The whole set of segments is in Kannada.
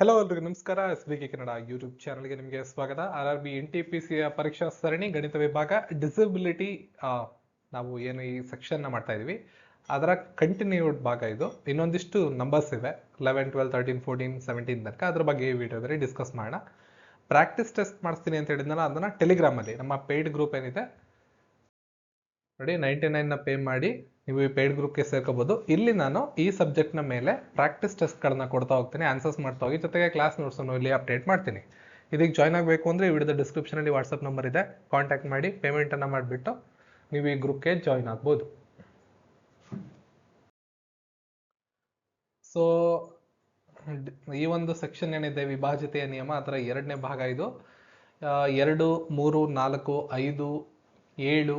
ಹಲೋ ಎಲ್ರಿಗೂ ನಮಸ್ಕಾರ. S B K Kannada YouTube ಚಾನಲ್ಗೆ ನಿಮಗೆ ಸ್ವಾಗತ. R R B N T P ಸಿಯ ಪರೀಕ್ಷಾ ಸರಣಿ ಗಣಿತ ವಿಭಾಗ ಡಿಸಬಿಲಿಟಿ ನಾವು ಏನು ಈ ಸೆಕ್ಷನ್ನ ಮಾಡ್ತಾ ಇದ್ದೀವಿ ಅದರ ಕಂಟಿನ್ಯೂಡ್ ಭಾಗ ಇದು. ಇನ್ನೊಂದಿಷ್ಟು ನಂಬರ್ಸ್ ಇವೆ. Eleven twelve thirteen fourteen seventeen ತನಕ. ಅದ್ರ ಬಗ್ಗೆ ಈ ವಿಡಿಯೋದಲ್ಲಿ ಡಿಸ್ಕಸ್ ಮಾಡೋಣ. ಪ್ರಾಕ್ಟೀಸ್ ಟೆಸ್ಟ್ ಮಾಡಿಸ್ತೀನಿ ಅಂತ ಹೇಳಿದ್ನಲ್ಲ, ಅದನ್ನು ಟೆಲಿಗ್ರಾಮಲ್ಲಿ ನಮ್ಮ ಪೇಯ್ಡ್ ಗ್ರೂಪ್ ಏನಿದೆ, ನೋಡಿ ನೈಂಟಿ ನೈನ್ನ ಪೇ ಮಾಡಿ ನೀವು ಈ ಪೇಯ್ಡ್ ಗ್ರೂಪ್ಗೆ ಸೇರ್ಕೋಬಹುದು ಇಲ್ಲಿ ನಾನು ಈ ಸಬ್ಜೆಕ್ಟ್ನ ಮೇಲೆ ಪ್ರಾಕ್ಟೀಸ್ ಟೆಸ್ಟ್ಗಳನ್ನ ಕೊಡ್ತಾ ಹೋಗ್ತೀನಿ ಆನ್ಸರ್ಸ್ ಮಾಡ್ತಾ ಹೋಗಿ, ಜೊತೆಗೆ ಕ್ಲಾಸ್ ನೋಟ್ಸನ್ನು ಇಲ್ಲಿ ಅಪ್ಡೇಟ್ ಮಾಡ್ತೀನಿ. ಇದಕ್ಕೆ ಜಾಯ್ನ್ ಆಗಬೇಕು ಅಂದರೆ ಈ ವಿಡಿಯೋದ ಡಿಸ್ಕ್ರಿಪ್ಷನಲ್ಲಿ ವಾಟ್ಸಪ್ ನಂಬರ್ ಇದೆ ಕಾಂಟ್ಯಾಕ್ಟ್ ಮಾಡಿ ಪೇಮೆಂಟನ್ನು ಮಾಡಿಬಿಟ್ಟು ನೀವು ಈ ಗ್ರೂಪ್ಗೆ ಜಾಯ್ನ್ ಆಗ್ಬೋದು. ಸೊ ಈ ಒಂದು ಸೆಕ್ಷನ್ ಏನಿದೆ, ವಿಭಾಜಿತೆಯ ನಿಯಮ ಅದರ ಎರಡನೇ ಭಾಗ ಇದು. ಎರಡು, ಮೂರು, ನಾಲ್ಕು, ಐದು, ಏಳು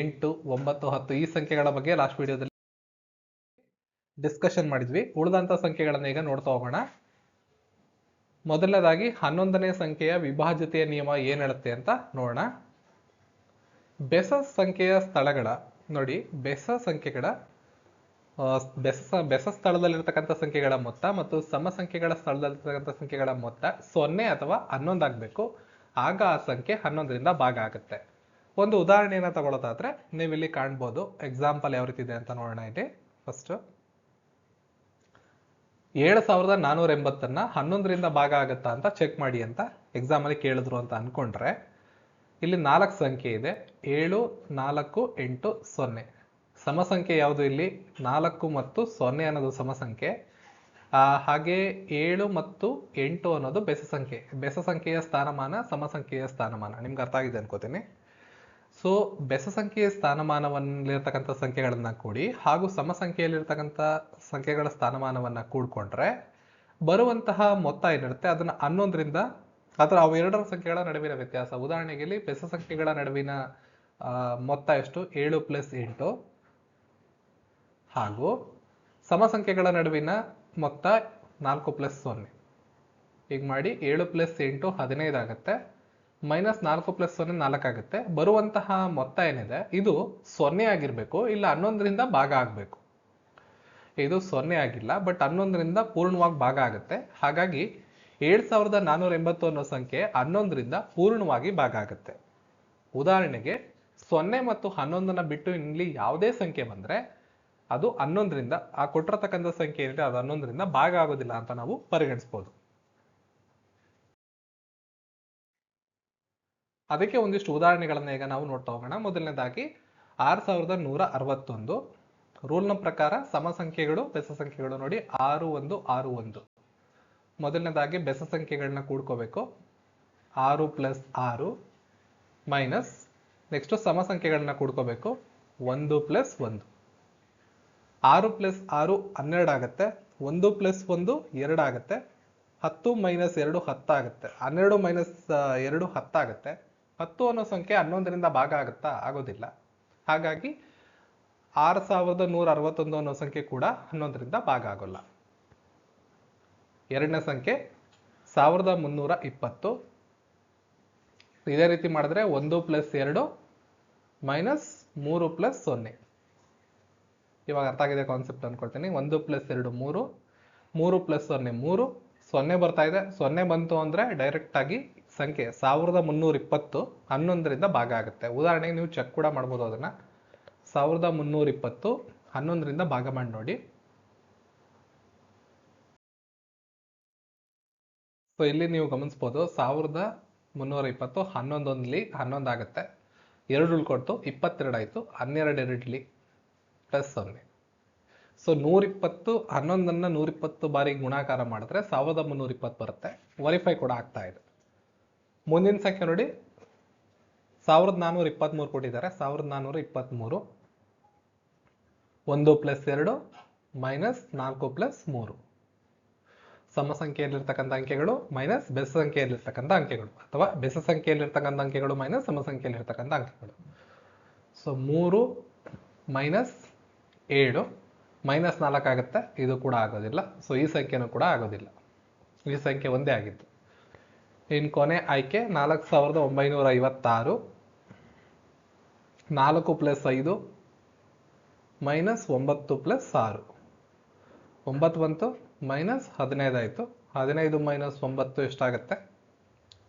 ಎಂಟು, ಒಂಬತ್ತು, ಹತ್ತು ಈ ಸಂಖ್ಯೆಗಳ ಬಗ್ಗೆ ಲಾಸ್ಟ್ ವಿಡಿಯೋದಲ್ಲಿ ಡಿಸ್ಕಷನ್ ಮಾಡಿದ್ವಿ. ಉಳಿದಂಥ ಸಂಖ್ಯೆಗಳನ್ನು ಈಗ ನೋಡ್ತಾ ಹೋಗೋಣ. ಮೊದಲನೇದಾಗಿ ಹನ್ನೊಂದನೇ ಸಂಖ್ಯೆಯ ವಿಭಾಜ್ಯತೆಯ ನಿಯಮ ಏನು ಹೇಳುತ್ತೆ ಅಂತ ನೋಡೋಣ. ಬೆಸ ಸಂಖ್ಯೆಯ ಸ್ಥಳಗಳ, ನೋಡಿ, ಬೆಸ ಸಂಖ್ಯೆಗಳ ಬೆಸ ಬೆಸ ಸ್ಥಳದಲ್ಲಿರ್ತಕ್ಕಂಥ ಸಂಖ್ಯೆಗಳ ಮೊತ್ತ ಮತ್ತು ಸಮ ಸಂಖ್ಯೆಗಳ ಸ್ಥಳದಲ್ಲಿರ್ತಕ್ಕಂಥ ಸಂಖ್ಯೆಗಳ ಮೊತ್ತ ಸೊನ್ನೆ ಅಥವಾ ಹನ್ನೊಂದಾಗಬೇಕು. ಆಗ ಆ ಸಂಖ್ಯೆ ಹನ್ನೊಂದರಿಂದ ಭಾಗ ಆಗುತ್ತೆ. ಒಂದು ಉದಾಹರಣೆಯನ್ನು ತಗೊಳೋದಾದ್ರೆ ನೀವು ಇಲ್ಲಿ ಕಾಣ್ಬೋದು ಎಕ್ಸಾಂಪಲ್ ಯಾವ ರೀತಿ ಇದೆ ಅಂತ ನೋಡೋಣ ಇಲ್ಲಿ. ಫಸ್ಟ್ ಏಳು ಸಾವಿರದ ನಾನೂರ ಎಂಬತ್ತನ್ನ ಹನ್ನೊಂದರಿಂದ ಭಾಗ ಆಗುತ್ತಾ ಅಂತ ಚೆಕ್ ಮಾಡಿ ಅಂತ ಎಕ್ಸಾಮ್ ಅಲ್ಲಿ ಕೇಳಿದ್ರು ಅಂತ ಅನ್ಕೊಂಡ್ರೆ ಇಲ್ಲಿ ನಾಲ್ಕು ಸಂಖ್ಯೆ ಇದೆ. ಏಳು ನಾಲ್ಕು ಎಂಟು ಸೊನ್ನೆ. ಸಮ ಸಂಖ್ಯೆ ಯಾವುದು ಇಲ್ಲಿ? ನಾಲ್ಕು ಮತ್ತು ಸೊನ್ನೆ ಅನ್ನೋದು ಸಮ ಸಂಖ್ಯೆ ಆ, ಹಾಗೆ ಏಳು ಮತ್ತು ಎಂಟು ಅನ್ನೋದು ಬೆಸ ಸಂಖ್ಯೆ. ಬೆಸ ಸಂಖ್ಯೆಯ ಸ್ಥಾನಮಾನ ಸಮ ಸಂಖ್ಯೆಯ ಸ್ಥಾನಮಾನ. ನಿಮ್ಗೆ ಅರ್ಥ ಆಗಿದೆ ಅನ್ಕೋತೀನಿ. ಸೊ ಬೆಸ ಸಂಖ್ಯೆಯ ಸ್ಥಾನಮಾನವಲ್ಲಿರ್ತಕ್ಕಂಥ ಸಂಖ್ಯೆಗಳನ್ನ ಕೂಡಿ ಹಾಗೂ ಸಮ ಸಂಖ್ಯೆಯಲ್ಲಿರ್ತಕ್ಕಂಥ ಸಂಖ್ಯೆಗಳ ಸ್ಥಾನಮಾನವನ್ನ ಕೂಡ್ಕೊಂಡ್ರೆ ಬರುವಂತಹ ಮೊತ್ತ ಏನಿರುತ್ತೆ ಅದನ್ನ ಹನ್ನೊಂದರಿಂದ ಅದರ ಎರಡರ ಸಂಖ್ಯೆಗಳ ನಡುವಿನ ವ್ಯತ್ಯಾಸ. ಉದಾಹರಣೆಗೆ ಇಲ್ಲಿ ಬೆಸ ಸಂಖ್ಯೆಗಳ ನಡುವಿನ ಮೊತ್ತ ಎಷ್ಟು? ಏಳು ಪ್ಲಸ್ ಎಂಟು. ಹಾಗೂ ಸಮ ಸಂಖ್ಯೆಗಳ ನಡುವಿನ ಮೊತ್ತ ನಾಲ್ಕು ಪ್ಲಸ್ ಸೊನ್ನೆ. ಈಗ ಮಾಡಿ ಏಳು ಪ್ಲಸ್ ಎಂಟು ಹದಿನೈದು ಆಗುತ್ತೆ ಮೈನಸ್ ನಾಲ್ಕು ಪ್ಲಸ್ ಸೊನ್ನೆ ನಾಲ್ಕು ಆಗುತ್ತೆ. ಬರುವಂತಹ ಮೊತ್ತ ಏನಿದೆ? ಇದು ಸೊನ್ನೆ ಆಗಿರಬೇಕು, ಇಲ್ಲ ಹನ್ನೊಂದರಿಂದ ಭಾಗ ಆಗಬೇಕು. ಇದು ಸೊನ್ನೆ ಆಗಿಲ್ಲ, ಬಟ್ ಹನ್ನೊಂದರಿಂದ ಪೂರ್ಣವಾಗಿ ಭಾಗ ಆಗುತ್ತೆ. ಹಾಗಾಗಿ ಏಳು ಸಾವಿರದ ನಾನ್ನೂರ ಎಂಬತ್ತು ಅನ್ನೋ ಸಂಖ್ಯೆ ಹನ್ನೊಂದರಿಂದ ಪೂರ್ಣವಾಗಿ ಭಾಗ ಆಗುತ್ತೆ. ಉದಾಹರಣೆಗೆ, ಸೊನ್ನೆ ಮತ್ತು ಹನ್ನೊಂದನ್ನ ಬಿಟ್ಟು ಇಲ್ಲಿ ಯಾವುದೇ ಸಂಖ್ಯೆ ಬಂದ್ರೆ, ಅದು ಹನ್ನೊಂದರಿಂದ, ಆ ಕೊಟ್ಟಿರತಕ್ಕಂಥ ಸಂಖ್ಯೆ ಏನಿದೆ, ಅದು ಹನ್ನೊಂದರಿಂದ ಭಾಗ ಆಗೋದಿಲ್ಲ ಅಂತ ನಾವು ಪರಿಗಣಿಸ್ಬೋದು. ಅದಕ್ಕೆ ಒಂದಿಷ್ಟು ಉದಾಹರಣೆಗಳನ್ನ ಈಗ ನಾವು ನೋಡ್ತಾ ಹೋಗೋಣ. ಮೊದಲನೇದಾಗಿ ಆರು ಸಾವಿರದ ನೂರ ಅರವತ್ತೊಂದು. ರೂಲ್ನ ಪ್ರಕಾರ ಸಮ ಸಂಖ್ಯೆಗಳು ಬೆಸ ಸಂಖ್ಯೆಗಳು ನೋಡಿ ಆರು ಒಂದು ಆರು ಒಂದು. ಮೊದಲನೇದಾಗಿ ಬೆಸ ಸಂಖ್ಯೆಗಳನ್ನ ಕೂಡ್ಕೋಬೇಕು. ಆರು ಪ್ಲಸ್ ಆರು ಮೈನಸ್ ನೆಕ್ಸ್ಟ್ ಸಮ ಸಂಖ್ಯೆಗಳನ್ನ ಕೂಡ್ಕೋಬೇಕು. ಒಂದು ಪ್ಲಸ್ ಒಂದು. ಆರು ಪ್ಲಸ್ ಆರು ಹನ್ನೆರಡು ಆಗುತ್ತೆ ಒಂದು ಪ್ಲಸ್ ಒಂದು ಎರಡು ಆಗುತ್ತೆ ಹತ್ತು ಮೈನಸ್ ಎರಡು ಹತ್ತಾಗುತ್ತೆ. ಹನ್ನೆರಡು ಮೈನಸ್ ಎರಡು ಹತ್ತಾಗುತ್ತೆ. ಹತ್ತು ಅನ್ನೋ ಸಂಖ್ಯೆ ಹನ್ನೊಂದರಿಂದ ಭಾಗ ಆಗುತ್ತಾ? ಆಗೋದಿಲ್ಲ. ಹಾಗಾಗಿ ಆರು ಸಾವಿರದ ನೂರ ಅರವತ್ತೊಂದು ಅನ್ನೋ ಸಂಖ್ಯೆ ಕೂಡ ಹನ್ನೊಂದರಿಂದ ಭಾಗ ಆಗೋಲ್ಲ. ಎರಡನೇ ಸಂಖ್ಯೆ ಸಾವಿರದ ಮುನ್ನೂರ ಇಪ್ಪತ್ತು. ಇದೇ ರೀತಿ ಮಾಡಿದ್ರೆ ಒಂದು ಪ್ಲಸ್ ಎರಡು ಮೈನಸ್ ಮೂರು ಪ್ಲಸ್ ಸೊನ್ನೆ. ಇವಾಗ ಅರ್ಥ ಆಗಿದೆ ಕಾನ್ಸೆಪ್ಟ್ ಅನ್ಕೊಳ್ತೀನಿ. ಒಂದು ಪ್ಲಸ್ ಎರಡು ಮೂರು ಮೂರು ಪ್ಲಸ್ ಸೊನ್ನೆ ಮೂರು, ಸೊನ್ನೆ ಬರ್ತಾ ಇದೆ. ಸೊನ್ನೆ ಬಂತು ಅಂದ್ರೆ ಡೈರೆಕ್ಟ್ ಆಗಿ ಸಂಖ್ಯೆ ಸಾವಿರದ ಮುನ್ನೂರ ಇಪ್ಪತ್ತು ಹನ್ನೊಂದರಿಂದ ಭಾಗ ಆಗುತ್ತೆ. ಉದಾಹರಣೆಗೆ ನೀವು ಚೆಕ್ ಕೂಡ ಮಾಡ್ಬೋದು ಅದನ್ನು. ಸಾವಿರದ ಮುನ್ನೂರ ಇಪ್ಪತ್ತು ಹನ್ನೊಂದರಿಂದ ಭಾಗ ಮಾಡಿ ನೋಡಿ. ಸೊ ಇಲ್ಲಿ ನೀವು ಗಮನಿಸ್ಬೋದು ಸಾವಿರದ ಮುನ್ನೂರ ಇಪ್ಪತ್ತು ಹನ್ನೊಂದೊಂದ್ಲಿ ಹನ್ನೊಂದು ಆಗುತ್ತೆ. ಎರಡು ಉಳ್ಕೊಡ್ತು, ಇಪ್ಪತ್ತೆರಡು ಆಯ್ತು, ಹನ್ನೆರಡು ಎರಡ್ಲಿ ಪ್ಲಸ್ ಸೊನ್ನೆ. ಸೊ ನೂರಿಪ್ಪತ್ತು ಹನ್ನೊಂದನ್ನು ನೂರಿಪ್ಪತ್ತು ಬಾರಿ ಗುಣಾಕಾರ ಮಾಡಿದ್ರೆ ಸಾವಿರದ ಮುನ್ನೂರ ಇಪ್ಪತ್ತು ಬರುತ್ತೆ. ವರಿಫೈ ಕೂಡ ಆಗ್ತಾ ಇದೆ. ಮುಂದಿನ ಸಂಖ್ಯೆ ನೋಡಿ. ಸಾವಿರದ ನಾನ್ನೂರ ಇಪ್ಪತ್ತ್ಮೂರು ಕೊಟ್ಟಿದ್ದಾರೆ. ಸಾವಿರದ ನಾನ್ನೂರ ಇಪ್ಪತ್ತ್ಮೂರು ಒಂದು ಪ್ಲಸ್ ಎರಡು ಮೈನಸ್ ನಾಲ್ಕು ಪ್ಲಸ್ ಮೂರು. ಸಮ ಸಂಖ್ಯೆಯಲ್ಲಿರ್ತಕ್ಕಂಥ ಅಂಕೆಗಳು ಮೈನಸ್ ಬೆಸ ಸಂಖ್ಯೆಯಲ್ಲಿರ್ತಕ್ಕಂಥ ಅಂಕೆಗಳು ಅಥವಾ ಬೆಸ ಸಂಖ್ಯೆಯಲ್ಲಿರ್ತಕ್ಕಂಥ ಅಂಕೆಗಳು ಮೈನಸ್ ಸಮ ಸಂಖ್ಯೆಯಲ್ಲಿರ್ತಕ್ಕಂಥ ಅಂಕೆಗಳು. ಸೊ ಮೂರು ಮೈನಸ್ ಏಳು ಮೈನಸ್ ನಾಲ್ಕು ಆಗುತ್ತೆ. ಇದು ಕೂಡ ಆಗೋದಿಲ್ಲ. ಸೊ ಈ ಸಂಖ್ಯೆನೂ ಕೂಡ ಆಗೋದಿಲ್ಲ. ಈ ಸಂಖ್ಯೆ ಒಂದೇ ಆಗಿತ್ತು. ಇನ್ನು ಕೊನೆ ಆಯ್ಕೆ ನಾಲ್ಕು ಸಾವಿರದ ಒಂಬೈನೂರ ಐವತ್ತಾರು. ನಾಲ್ಕು ಪ್ಲಸ್ ಐದು, ಮೈನಸ್ ಒಂಬತ್ತು ಪ್ಲಸ್ ಆರು. ಒಂಬತ್ತು ಬಂತು, ಮೈನಸ್ ಹದಿನೈದು ಆಯಿತು. ಹದಿನೈದು ಮೈನಸ್ ಒಂಬತ್ತು ಎಷ್ಟಾಗುತ್ತೆ?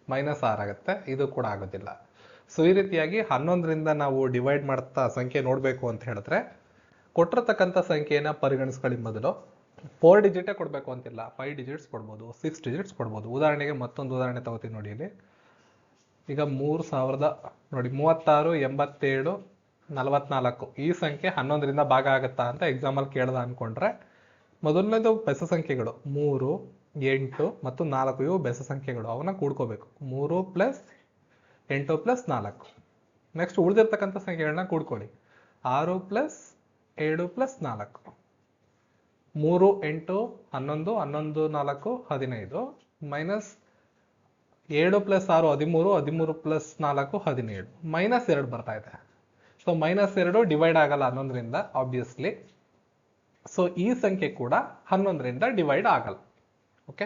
ಮೈನಸ್ ಆರಾಗತ್ತೆ ಇದು ಕೂಡ ಆಗೋದಿಲ್ಲ. ಸೊ, ಈ ರೀತಿಯಾಗಿ ಹನ್ನೊಂದರಿಂದ ನಾವು ಡಿವೈಡ್ ಮಾಡ್ತಾ ಸಂಖ್ಯೆ ನೋಡಬೇಕು ಅಂತ ಹೇಳಿದ್ರೆ, ಕೊಟ್ಟಿರತಕ್ಕಂಥ ಸಂಖ್ಯೆಯನ್ನು ಪರಿಗಣಿಸ್ಕೊಳ್ಳಿ ಮೊದಲು. ಫೋರ್ ಡಿಜಿಟೇ ಕೊಡಬೇಕು ಅಂತಿಲ್ಲ. ಫೈವ್ ಡಿಜಿಟ್ಸ್ ಕೊಡ್ಬೋದು ಸಿಕ್ಸ್ ಡಿಜಿಟ್ಸ್ ಕೊಡ್ಬೋದು. ಉದಾಹರಣೆಗೆ ಮತ್ತೊಂದು ಉದಾಹರಣೆ ತಗೋತೀನಿ ನೋಡಿ ಇಲ್ಲಿ. ಈಗ ಮೂರು ಸಾವಿರದ, ನೋಡಿ ಮೂವತ್ತಾರು, ಎಂಬತ್ತೇಳು, ನಲವತ್ನಾಲ್ಕು. ಈ ಸಂಖ್ಯೆ ಹನ್ನೊಂದರಿಂದ ಭಾಗ ಆಗುತ್ತಾ ಅಂತ ಎಕ್ಸಾಮಲ್ಲಿ ಕೇಳ್ದ ಅನ್ಕೊಂಡ್ರೆ ಮೊದಲನೇದು ಬೆಸ ಸಂಖ್ಯೆಗಳು. ಮೂರು, ಎಂಟು ಮತ್ತು ನಾಲ್ಕು. ಇವು ಬೆಸ ಸಂಖ್ಯೆಗಳು. ಅವನ್ನ ಕೂಡ್ಕೋಬೇಕು. ಮೂರು ಪ್ಲಸ್ ಎಂಟು ಪ್ಲಸ್ ನಾಲ್ಕು. ನೆಕ್ಸ್ಟ್ ಉಳಿದಿರ್ತಕ್ಕಂಥ ಸಂಖ್ಯೆಗಳನ್ನ ಕೂಡ್ಕೊಳ್ಳಿ. ಆರು ಪ್ಲಸ್ ಏಳು ಪ್ಲಸ್ ನಾಲ್ಕು. ಮೂರು, ಎಂಟು, ಹನ್ನೊಂದು ಹನ್ನೊಂದು, ನಾಲ್ಕು, ಹದಿನೈದು, ಮೈನಸ್ ಏಳು ಪ್ಲಸ್ ಆರು, ಹದಿಮೂರು ಹದಿಮೂರು ಪ್ಲಸ್ ನಾಲ್ಕು, ಹದಿನೇಳು. ಮೈನಸ್ ಎರಡು ಬರ್ತಾ ಇದೆ. ಸೊ ಮೈನಸ್ ಎರಡು ಡಿವೈಡ್ ಆಗಲ್ಲ ಹನ್ನೊಂದರಿಂದ ಆಬ್ವಿಯಸ್ಲಿ ಸೊ ಈ ಸಂಖ್ಯೆ ಕೂಡ ಹನ್ನೊಂದರಿಂದ ಡಿವೈಡ್ ಆಗಲ್ಲ. ಓಕೆ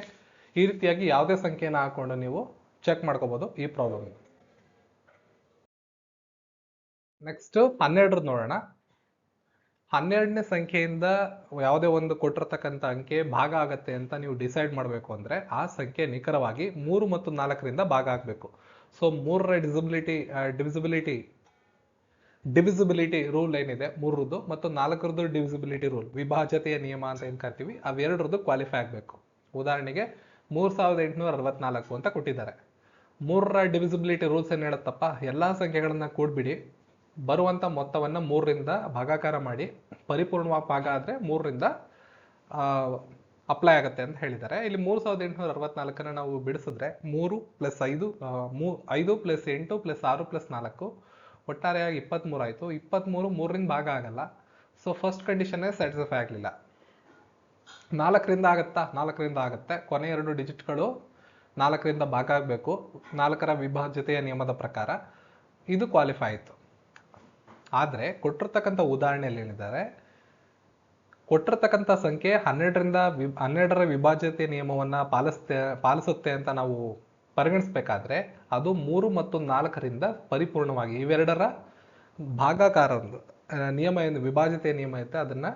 ಈ ರೀತಿಯಾಗಿ ಯಾವುದೇ ಸಂಖ್ಯೆನ ಹಾಕೊಂಡು ನೀವು ಚೆಕ್ ಮಾಡ್ಕೋಬಹುದು ಈ ಪ್ರಾಬ್ಲಮ್ ನೆಕ್ಸ್ಟ್ ಹನ್ನೆರಡರ ನೋಡೋಣ. ಹನ್ನೆರಡನೇ ಸಂಖ್ಯೆಯಿಂದ ಯಾವುದೇ ಒಂದು ಕೊಟ್ಟಿರ್ತಕ್ಕಂಥ ಅಂಕೆ ಭಾಗ ಆಗತ್ತೆ ಅಂತ ನೀವು ಡಿಸೈಡ್ ಮಾಡಬೇಕು ಅಂದರೆ ಆ ಸಂಖ್ಯೆ ನಿಖರವಾಗಿ ಮೂರು ಮತ್ತು ನಾಲ್ಕರಿಂದ ಭಾಗ ಆಗಬೇಕು. ಸೊ ಮೂರರ ಡಿಸಿಬಿಲಿಟಿ ಡಿವಿಸಿಬಿಲಿಟಿ ಡಿವಿಸಿಬಿಲಿಟಿ ರೂಲ್ ಏನಿದೆ? ಮೂರರದ್ದು ಮತ್ತು ನಾಲ್ಕರದ್ದು ಡಿವಿಸಿಬಿಲಿಟಿ ರೂಲ್ ವಿಭಾಜತೆಯ ನಿಯಮ ಅಂತ ಏನು ಕರಿತೀವಿ? ಅವೆರಡರದ್ದು ಕ್ವಾಲಿಫೈ ಆಗಬೇಕು. ಉದಾಹರಣೆಗೆ ಮೂರು ಸಾವಿರದ ಎಂಟುನೂರ ಅರವತ್ನಾಲ್ಕು ಅಂತ ಕೊಟ್ಟಿದ್ದಾರೆ. ಮೂರರ ಡಿವಿಸಿಬಿಲಿಟಿ ರೂಲ್ಸ್ ಏನು ಹೇಳುತ್ತಪ್ಪ? ಎಲ್ಲ ಸಂಖ್ಯೆಗಳನ್ನು ಕೂಡ್ಬಿಡಿ. ಬರುವಂತ ಮೊತ್ತವನ್ನು ಮೂರರಿಂದ ಭಾಗಾಕಾರ ಮಾಡಿ ಪರಿಪೂರ್ಣವಾಗಿ ಭಾಗ ಆದರೆ ಮೂರರಿಂದ ಅಪ್ಲೈ ಆಗುತ್ತೆ ಅಂತ ಹೇಳಿದ್ದಾರೆ. ಇಲ್ಲಿ ಮೂರು ಸಾವಿರದ ಎಂಟುನೂರ ಅರವತ್ನಾಲ್ಕನ್ನು ನಾವು ಬಿಡಿಸಿದ್ರೆ ಮೂರು ಪ್ಲಸ್ ಐದು ಮೂ, ಐದು ಪ್ಲಸ್ ಎಂಟು ಪ್ಲಸ್ ಆರು ಪ್ಲಸ್ ನಾಲ್ಕು, ಒಟ್ಟಾರೆಯಾಗಿ ಇಪ್ಪತ್ತ್ಮೂರು ಆಯಿತು. ಇಪ್ಪತ್ತ್ಮೂರು ಮೂರರಿಂದ ಭಾಗ ಆಗಲ್ಲ. ಸೊ ಫಸ್ಟ್ ಕಂಡೀಷನ್ನೇ ಸ್ಯಾಟಿಸ್ಫೈ ಆಗಲಿಲ್ಲ. ನಾಲ್ಕರಿಂದ ಆಗುತ್ತಾ? ನಾಲ್ಕರಿಂದ ಆಗುತ್ತೆ. ಕೊನೆ ಎರಡು ಡಿಜಿಟ್ಗಳು ನಾಲ್ಕರಿಂದ ಭಾಗ ಆಗಬೇಕು. ನಾಲ್ಕರ ವಿಭಾಜ್ಯತೆಯ ನಿಯಮದ ಪ್ರಕಾರ. ಇದು ಕ್ವಾಲಿಫೈ ಆಯಿತು. ಆದರೆ ಕೊಟ್ಟಿರ್ತಕ್ಕಂಥ ಉದಾಹರಣೆಯಲ್ಲಿ ಏನಿದ್ದಾರೆ ಕೊಟ್ಟಿರ್ತಕ್ಕಂಥ ಸಂಖ್ಯೆ ಹನ್ನೆರಡರಿಂದ ವಿ ಹನ್ನೆರಡರ ವಿಭಾಜ್ಯತೆ ನಿಯಮವನ್ನು ಪಾಲಿಸುತ್ತೆ ಪಾಲಿಸುತ್ತೆ ಅಂತ ನಾವು ಪರಿಗಣಿಸ್ಬೇಕಾದ್ರೆ ಅದು ಮೂರು ಮತ್ತು ನಾಲ್ಕರಿಂದ ಪರಿಪೂರ್ಣವಾಗಿ ಇವೆರಡರ ಭಾಗಾಕಾರ ನಿಯಮ ಏನು ವಿಭಾಜ್ಯತೆ ನಿಯಮ ಐತೆ ಅದನ್ನು